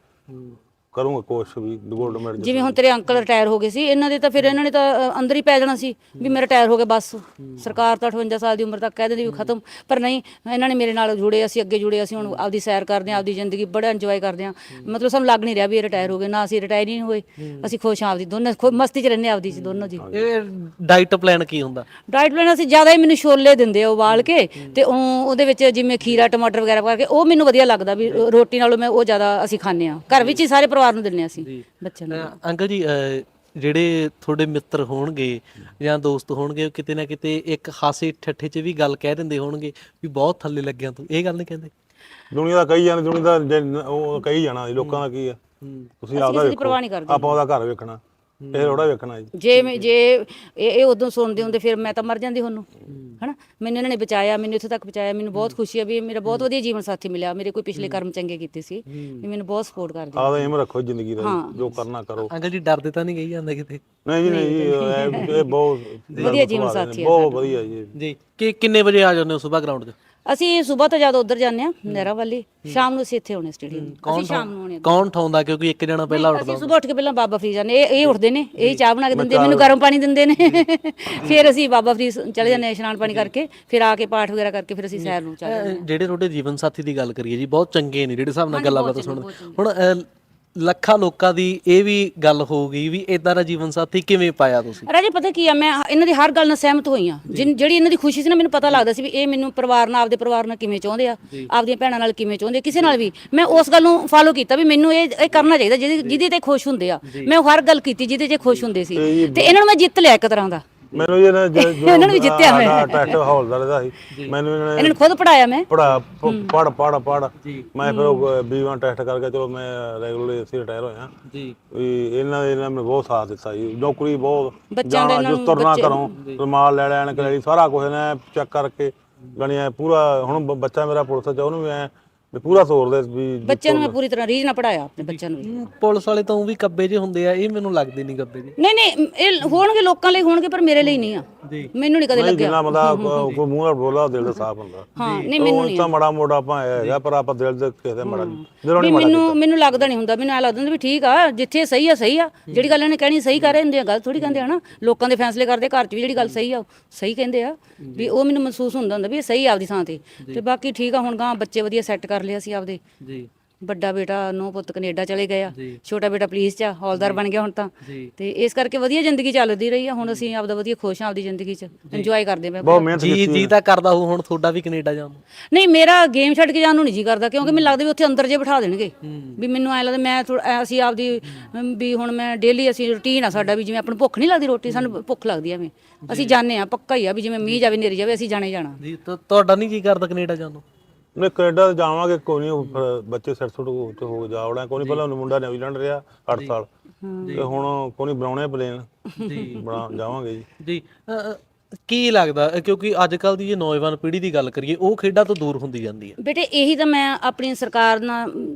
ਕਰੂੰਗਾ ਕੋਸ਼ਿਸ਼ ਵੀ ਗੋਲਡ ਮੈਡਲ ਜਿਵੇਂ ਹੁਣ ਤੇਰੇ ਅੰਕਲ ਰਿਟਾਇਰ ਹੋ ਗਏ ਸੀ ਇਹਨਾਂ ਦੇ ਤਾਂ ਫਿਰ ਇਹਨਾਂ ਨੇ ਤਾਂ ਅ, ਅੰਦਰ ਹੀ ਪੈ ਜਾਣਾ ਸੀ ਵੀ ਮੈਂ ਰਿਟਾਇਰ ਹੋ ਗਿਆ ਬਸ। ਸਰਕਾਰ ਤਾਂ 58 ਸਾਲ ਦੀ ਉਮਰ ਤੱਕ ਕਹਿ ਦਿੰਦੀ ਵੀ ਖਤਮ ਪਰ ਨਹੀਂ ਇਹਨਾਂ ਨੇ ਮੇਰੇ ਨਾਲ ਜੁੜੇ ਅਸੀਂ ਅੱਗੇ ਜੁੜੇ ਅਸੀਂ ਹੁਣ ਆਪਦੀ ਸੈਰ ਕਰਦੇ ਹਾਂ ਆਪਦੀ ਜ਼ਿੰਦਗੀ ਬੜਾ ਇੰਜੋਏ ਕਰਦੇ ਹਾਂ। ਮਤਲਬ ਸਾਨੂੰ ਲੱਗ ਨਹੀਂ ਰਿਹਾ ਵੀ ਇਹ ਰਿਟਾਇਰ ਹੋ ਗਏ ਨਾ ਅਸੀਂ ਰਿਟਾਇਰ ਹੀ ਨਹੀਂ ਹੋਏ ਅਸੀਂ ਖੁਸ਼ ਹਾਂ ਆਪਦੀ ਦੋਨੋਂ ਖੁ- ਮਸਤੀ 'ਚ ਰਹਿੰਦੇ ਹਾਂ ਆਪਦੀ 'ਚ ਦੋਨੋਂ ਜੀ ਇਹ ਡਾਈਟ ਪਲਾਨ ਕੀ ਹੁੰਦਾ? ਡਾਈਟ ਪਲਾਨ ਅਸੀਂ ਜ਼ਿਆਦਾ ਹੀ ਮੈਨੂੰ ਛੋਲੇ ਦਿੰਦੇ ਆ ਉਬਾਲ ਕੇ ਤੇ ਉਹ ਉਹਦੇ ਵਿੱਚ ਜਿਵੇਂ ਖੀਰਾ ਟਮਾਟਰ ਵਗੈਰਾ ਪਾ ਕੇ ਉਹ ਮੈਨੂੰ ਵਧੀਆ ਲੱਗਦਾ ਵੀ ਰੋਟੀ ਨਾਲੋਂ ਮੈਂ ਉਹ ਜ਼ਿਆਦਾ ਅਸੀਂ ਖਾਂਦੇ ਆ ਘਰ ਵਿੱਚ ਹੀ ਸਾਰੇ ਪਰਿਵਾਰ ਨੂੰ ਦਿੰਦੇ ਹਾਂ ਅਸੀਂ ਬੱਚਿਆਂ ਨੂੰ। ਅ, ਅੰਕਲ ਜੀ ਅ, ਜਿਹੜੇ ਤੁਹਾਡੇ ਮਿੱਤਰ ਹੋਣਗੇ ਜਾਂ ਦੋਸਤ ਹੋਣਗੇ ਉਹ ਕਿਤੇ ਨਾ ਕਿਤੇ ਇੱਕ ਹਾਸੇ ਠੱਠੇ 'ਚ ਵੀ ਗੱਲ ਕਹਿ ਦਿੰਦੇ ਹੋਣਗੇ ਵੀ ਬਹੁਤ ਥੱਲੇ ਲੱਗਿਆ ਤੂੰ। ਇਹ ਗੱਲ ਨਹੀਂ ਕਹਿੰਦੇ? ਦੁਨੀਆ ਦਾ ਕਈ ਜਾਂਦੇ ਦੁਨੀਆ ਦਾ ਜੇ- ਉਹ ਕਈ ਜਾਣਾ ਜੀ, ਲੋਕਾਂ ਦਾ ਕੀ ਆ? ਤੁਸੀਂ ਆਪਦਾ ਕਿਸੇ ਦੀ ਵੇਖੋ। ਪਰਵਾਹ ਨਹੀਂ ਕਰਦੇ। ਆਪਾਂ ਉਹਦਾ ਘਰ ਵੇਖਣਾ। ਇਹ ਥੋੜਾ ਵੇਖਣਾ ਜੀ। ਜੇ ਮੈਂ ਜੇ ਇਹ ਇਹ ਉਦੋਂ ਸੁਣਦੇ ਹੁੰਦੇ ਫਿਰ ਮੈਂ ਤਾਂ ਮਰ ਜਾਂਦੀ ਹੁਣ ਹਨਾ? ਮੈਨੂੰ ਇਹਨਾਂ ਨੇ ਬਚਾਇਆ ਮੈਨੂੰ ਇੱਥੇ ਤੱਕ ਪਹੁੰਚਾਇਆ ਮੈਨੂੰ ਬਹੁਤ ਖੁਸ਼ੀ ਆ ਵੀ ਮੇਰਾ ਬਹੁਤ ਵਧੀਆ ਜੀਵਨ ਸਾਥੀ ਮਿਲਿਆ। ਮੇਰੇ ਕੋਈ ਪਿਛਲੇ ਕਰਮ ਚੰਗੇ ਕੀਤੇ ਸੀ। ਵੀ ਮੈਨੂੰ ਬਹੁਤ ਸਪੋਰਟ ਕਰਦੇ ਆਪਦਾ ਏਮ ਰੱਖੋ ਜ਼ਿੰਦਗੀ ਦਾ ਜੀ, ਜੋ ਕਰਨਾ ਕਰੋ। ਅੰਕਲ ਜੀ ਡਰਦੇ ਤਾਂ ਨਹੀਂ ਗਈ ਜਾਂਦਾ ਕਿਤੇ? ਨਹੀਂ ਜੀ ਨਹੀਂ ਜੀ ਇਹ ਇਹ ਬਹੁਤ ਵਧੀਆ ਜੀਵਨ ਸਾਥੀ ਆ ਬਹੁਤ ਵਧੀਆ ਜੀ। ਜੀ ਕਿ ਕਿੰਨੇ ਵਜੇ ਆ ਜਾਂਦੇ ਹੋ ਸਵੇਰ ਗਰਾਊਂਡ 'ਚ? ਅਸੀਂ ਸਵੇਰ ਤੋਂ ਜ਼ਿਆਦਾ ਉੱਧਰ ਜਾਂਦੇ ਆ ਨਹਿਰਾ ਵਾਲੀ। ਸ਼ਾਮ ਨੂੰ ਅਸੀਂ ਇੱਥੇ ਆਉਣੇ ਸਟੇਡੀਅਮ ਅਸੀਂ ਸ਼ਾਮ ਨੂੰ ਆਉਣੇ ਕੌਣ ਠਾਉਂਦਾ ਕਿਉਂਕਿ ਇੱਕ ਜਣਾ ਪਹਿਲਾਂ ਉੱਠਦਾ ਅਸੀਂ ਸਵੇਰ ਉੱਠ ਕੇ ਪਹਿਲਾਂ ਬਾਬਾ ਫਰੀਦ ਜਾਂਦੇ ਇਹ ਇਹ ਉੱਠਦੇ ਨੇ ਇਹ ਚਾਹ ਬਣਾ ਕੇ ਦਿੰਦੇ ਮੈਨੂੰ ਗਰਮ ਪਾਣੀ ਦਿੰਦੇ ਨੇ। ਫਿਰ ਅਸੀਂ ਬਾਬਾ ਫਰੀਦ ਚਲੇ ਜਾਂਦੇ ਹਾਂ ਇਸ਼ਨਾਨ ਪਾਣੀ ਕਰਕੇ ਫਿਰ ਆ ਕੇ ਪਾਠ ਵਗੈਰਾ ਕਰਕੇ ਫਿਰ ਅਸੀਂ ਸੈਰ ਨੂੰ ਚੱਲ ਜਾਂਦੇ ਜਿਹੜੇ ਤੁਹਾਡੇ ਜੀਵਨ ਸਾਥੀ ਦੀ ਗੱਲ ਕਰੀਏ ਜੀ ਬਹੁਤ ਚੰਗੇ ਨੇ ਜਿਹੜੇ ਹਿਸਾਬ ਨਾਲ ਗੱਲਾਂ ਬਾਤਾਂ ਸੁਣਦੇ ਹੁਣ ਲੱਖਾਂ ਲੋਕਾਂ ਦੀ ਇਹ ਵੀ ਗੱਲ ਹੋਊਗੀ ਵੀ ਇਦਾਂ ਦਾ ਜੀਵਨ ਸਾਥੀ ਕਿਵੇਂ ਪਾਇਆ ਤੁਸੀਂ? ਰਾਜੇ ਪਤਾ ਕੀ ਆ ਮੈਂ ਇਹਨਾਂ ਦੀ ਹਰ ਗੱਲ ਨਾਲ ਸਹਿਮਤ ਹੋਈ ਆ। ਜਿਨ- ਜਿਹੜੀ ਇਹਨਾਂ ਦੀ ਖੁਸ਼ੀ ਸੀ ਨਾ ਮੈਨੂੰ ਪਤਾ ਲੱਗਦਾ ਸੀ ਵੀ ਇਹ ਮੈਨੂੰ ਪਰਿਵਾਰ ਨਾਲ ਆਪਦੇ ਪਰਿਵਾਰ ਨਾਲ ਕਿਵੇਂ ਚਾਹੁੰਦੇ ਆ ਆਪਦੀਆਂ ਭੈਣਾਂ ਨਾਲ ਕਿਵੇਂ ਚਾਹੁੰਦੇ ਆ, ਕਿਸੇ ਨਾਲ ਵੀ। ਮੈਂ ਉਸ ਗੱਲ ਨੂੰ ਫਾਲੋ ਕੀਤਾ ਵੀ ਮੈਨੂੰ ਇਹ ਇਹ ਕਰਨਾ ਚਾਹੀਦਾ ਜਿਹਦੇ ਜਿਹਦੇ ਤੇ ਖੁਸ਼ ਹੁੰਦੇ ਆ। ਮੈਂ ਉਹ ਹਰ ਗੱਲ ਕੀਤੀ ਜਿਹਦੇ 'ਚ ਖੁਸ਼ ਹੁੰਦੇ ਸੀ। ਤੇ ਇਹਨਾਂ ਨੂੰ ਮੈਂ ਜਿੱਤ ਲਿਆ ਇੱਕ ਤਰ੍ਹਾਂ ਦਾ। ਮੈਨੂੰ ਇਹ ਨਾ ਜੋ ਇਹਨਾਂ ਨੂੰ ਵੀ ਜਿੱਤਿਆ ਮੈਂ। ਟਰੈਕਟਰ ਹੌਲਦਾਰ ਦਾ ਸੀ। ਮੈਨੂੰ ਇਹਨਾਂ ਨੇ ਇਹਨਾਂ ਨੂੰ ਖੁਦ ਪੜਾਇਆ ਮੈਂ? ਪੜਾ ਪੜ ਪੜ ਪੜ ਮੈਂ ਫਿਰ B1 ਟੈਸਟ ਕਰਕੇ ਚਲੋ ਮੈਂ ਰੈਗੂਲਰ ਇਸੇ ਰਿਟਾਇਰ ਹੋਇਆ ਜੀ। ਵੀ ਇਹਨਾਂ ਦੇ ਇਹਨਾਂ ਨੇ ਬਹੁਤ ਸਾਥ ਦਿੱਤਾ ਜੀ। ਨੌਕਰੀ ਬਹੁਤ ਬੱਚਿਆਂ ਦਾ ਜਾਣਾ ਇਹਨਾਂ ਜੋ ਨੂੰ ਤੁਰਨਾ ਬੱਚੇ- ਕਰੋ ਰੁਮਾਲ ਲੈ ਲੈਣ ਕਲੈਰੀ ਸਾਰਾ ਕੁਝ ਨੇ ਚੈੱਕ ਕਰਕੇ ਗਣੀਆਂ ਪੂਰਾ ਹੁਣ ਬ- ਬੱਚਾ ਮੇਰਾ ਪੁਲਿਸ ਚ ਆ, ਉਹਨੂੰ ਵੀ ਐ ਵੀ ਪੂਰਾ ਤੋਰਦੇ ਵੀ ਬੱਚਿਆਂ ਨੂੰ ਮੈਂ ਪੂਰੀ ਤਰ੍ਹਾਂ ਰੀਝ ਨਾਲ ਪੜਾਇਆ ਆਪਣੇ ਬੱਚਿਆਂ ਨੂੰ ਵੀ। ਪੁਲਿਸ ਵਾਲੇ ਤਾਂ ਉਹ ਵੀ ਕੱਬੇ ਜੇ ਹੁੰਦੇ ਆ ਇਹ ਮੈਨੂੰ ਲੱਗਦੇ ਨਹੀਂ ਕੱਬੇ ਜੇ ਨਹੀਂ ਨਹੀਂ ਇਹ ਹੋਣਗੇ ਲੋਕਾਂ ਲਈ ਹੋਣਗੇ ਪਰ ਮੇਰੇ ਲਈ ਨਹੀਂ ਆ। ਜੀ। ਮੈਨੂੰ ਨਹੀਂ ਕਦੇ ਲੱਗਿਆ। ਜਿੰਨਾ ਬੰਦਾ ਕੋਈ ਮੂੰਹ ਨਾਲ ਬੋਲਾ ਦਿਲ ਦਾ ਸਾਫ਼ ਹੁੰਦਾ। ਹਾਂ ਨਹੀਂ ਮੈਨੂੰ ਉਹ ਤਾਂ ਮੜਾ ਮੋੜਾ ਆਪਾਂ ਹੈਗਾ ਪਰ ਆਪਾਂ ਦਿਲ ਦੇ ਕਿਸੇ ਦੇ ਮੜਾ ਦਿਲੋਂ ਵੀ ਨਹੀਂ ਮਾੜਾ ਮੈਨੂੰ ਮੈਨੂੰ ਲੱਗਦਾ ਨਹੀਂ ਹੁੰਦਾ ਮੈਨੂੰ ਐ ਲੱਗਦਾ ਹੁੰਦਾ ਵੀ ਠੀਕ ਆ ਜਿੱਥੇ ਸਹੀ ਆ ਸਹੀ ਆ। ਜਿਹੜੀ ਗੱਲ ਇਹਨੇ ਕਹਿਣੀ ਸਹੀ ਕਰ ਰਹੇ ਹੁੰਦੇ ਆ ਗੱਲ ਥੋੜੀ ਕਹਿੰਦੇ ਹਨਾ ਲੋਕਾਂ ਦੇ ਫੈਸਲੇ ਕਰਦੇ ਘਰ 'ਚ ਵੀ ਜਿਹੜੀ ਗੱਲ ਸਹੀ ਆ ਉਹ ਸਹੀ ਕਹਿੰਦੇ ਆ। ਵੀ ਉਹ ਮੈਨੂੰ ਮਹਿਸੂਸ ਹੁੰਦਾ ਹੁੰਦਾ ਵੀ ਇਹ ਸਹੀ ਆ ਆਪਦੀ ਥਾਂ ਤੇ। ਤੇ ਬਾਕੀ ਠੀਕ ਆ ਹੁਣ ਗਾਂ ਬੱਚੇ ਵਧੀਆ ਸੈੱਟ ਕਰ ਲਿਆ ਸੀ ਆਪਦੇ। ਜੀ। ਵੱਡਾ ਬੇਟਾ ਨੋ ਪੁੱਤ ਕੈਨੇਡਾ ਚਲੇ ਗਏ ਆ। ਜੀ। ਛੋਟਾ ਬੇਟਾ ਪੁਲਿਸ 'ਚ ਆ ਹੌਲਦਾਰ ਬਣ ਗਿਆ ਹੁਣ ਤਾਂ। ਜੀ। ਤੇ ਇਸ ਕਰਕੇ ਵਧੀਆ ਜ਼ਿੰਦਗੀ ਚੱਲਦੀ ਰਹੀ ਆ ਹੁਣ ਅਸੀਂ ਆਪਦਾ ਵਧੀਆ ਖੁਸ਼ ਆ ਆਪਦੀ ਜ਼ਿੰਦਗੀ 'ਚ। ਇੰਜੋਏ ਕਰਦੇ ਪਏ ਬਹੁਤ ਮਿਹਨਤ ਜੀ ਜੀ ਤਾਂ ਕਰਦਾ ਹੋ ਹੁਣ ਤੁਹਾਡਾ ਵੀ ਕੈਨੇਡਾ ਜਾਣ ਨੂੰ। ਨਹੀਂ ਮੇਰਾ ਗੇਮ ਛੱਡ ਕੇ ਜਾਣ ਨੂੰ ਨਹੀਂ ਜੀ ਕਰਦਾ ਕਿਉਂਕਿ ਮੈਨੂੰ ਲੱਗਦਾ ਵੀ ਉੱਥੇ ਅੰਦਰ ਜੇ ਬਿਠਾ ਦੇਣਗੇ। ਵੀ ਮੈਨੂੰ ਐ ਲੱਗਦਾ ਮੈਂ ਥੋੜਾ ਅਸੀਂ ਆਪਦੀ ਅਮ, ਵੀ ਹੁਣ ਮੈਂ ਡੇਲੀ ਅਸੀਂ ਰੁਟੀਨ ਆ ਸਾਡਾ ਵੀ ਜਿਵੇਂ ਆਪਾਂ ਨੂੰ ਭੁੱਖ ਨਹੀਂ ਲੱਗਦੀ ਰੋਟੀ ਸਾਨੂੰ ਭੁੱਖ ਲੱਗਦੀ ਐਵੇਂ। ਅਸੀਂ ਜਾਂਦੇ ਆ ਪੱਕਾ ਹੀ ਆ ਵੀ ਜਿਵੇਂ ਮੀਂਹ ਜਾਵੇ ਨੇਰੀ ਜਾਵੇ ਅਸੀਂ ਜਾਣੇ ਜਾਣਾ। ਜੀ ਤਾਂ ਤੁਹਾਡਾ ਨਹੀਂ ਕੀ ਕਰਦਾ ਕੈਨੇਡਾ ਜਾਣ ਨੂੰ? ਨਹੀਂ ਕੈਨੇਡਾ ਤੇ ਜਾਵਾਂਗੇ ਕੋਈ ਨਹੀਂ ਫਿਰ ਬੱਚੇ ਸਿਰ ਸੁੱਟ ਤੇ ਹੋ ਜਾਵੜਾ ਕੋਈ ਨਹੀਂ ਪਹਿਲਾਂ ਮੁੰਡਾ ਨਿਊਜ਼ੀਲੈਂਡ ਰਿਹਾ 8 ਸਾਲ। ਤੇ ਹੁਣ ਕੋਈ ਨਹੀਂ ਬਣਾਉਣੇ ਪਲੇਨ ਜੀ। ਬਣਾ ਜਾਵਾਂਗੇ ਜੀ। ਜੀ। ਅ, ਕੀ ਲੱਗਦਾ ਅ, ਕਿਉਂਕਿ ਅੱਜ ਕੱਲ ਦੀ ਜੇ ਨੌਜਵਾਨ ਪੀੜ੍ਹੀ ਦੀ ਗੱਲ ਕਰੀਏ ਉਹ ਖੇਡਾਂ ਤੋਂ ਦੂਰ ਹੁੰਦੀ ਜਾਂਦੀ ਹੈ। ਬੇਟੇ ਇਹੀ ਤਾਂ ਮੈਂ ਆਪਣੀ ਸਰਕਾਰ ਨਾਲ ਅਮ,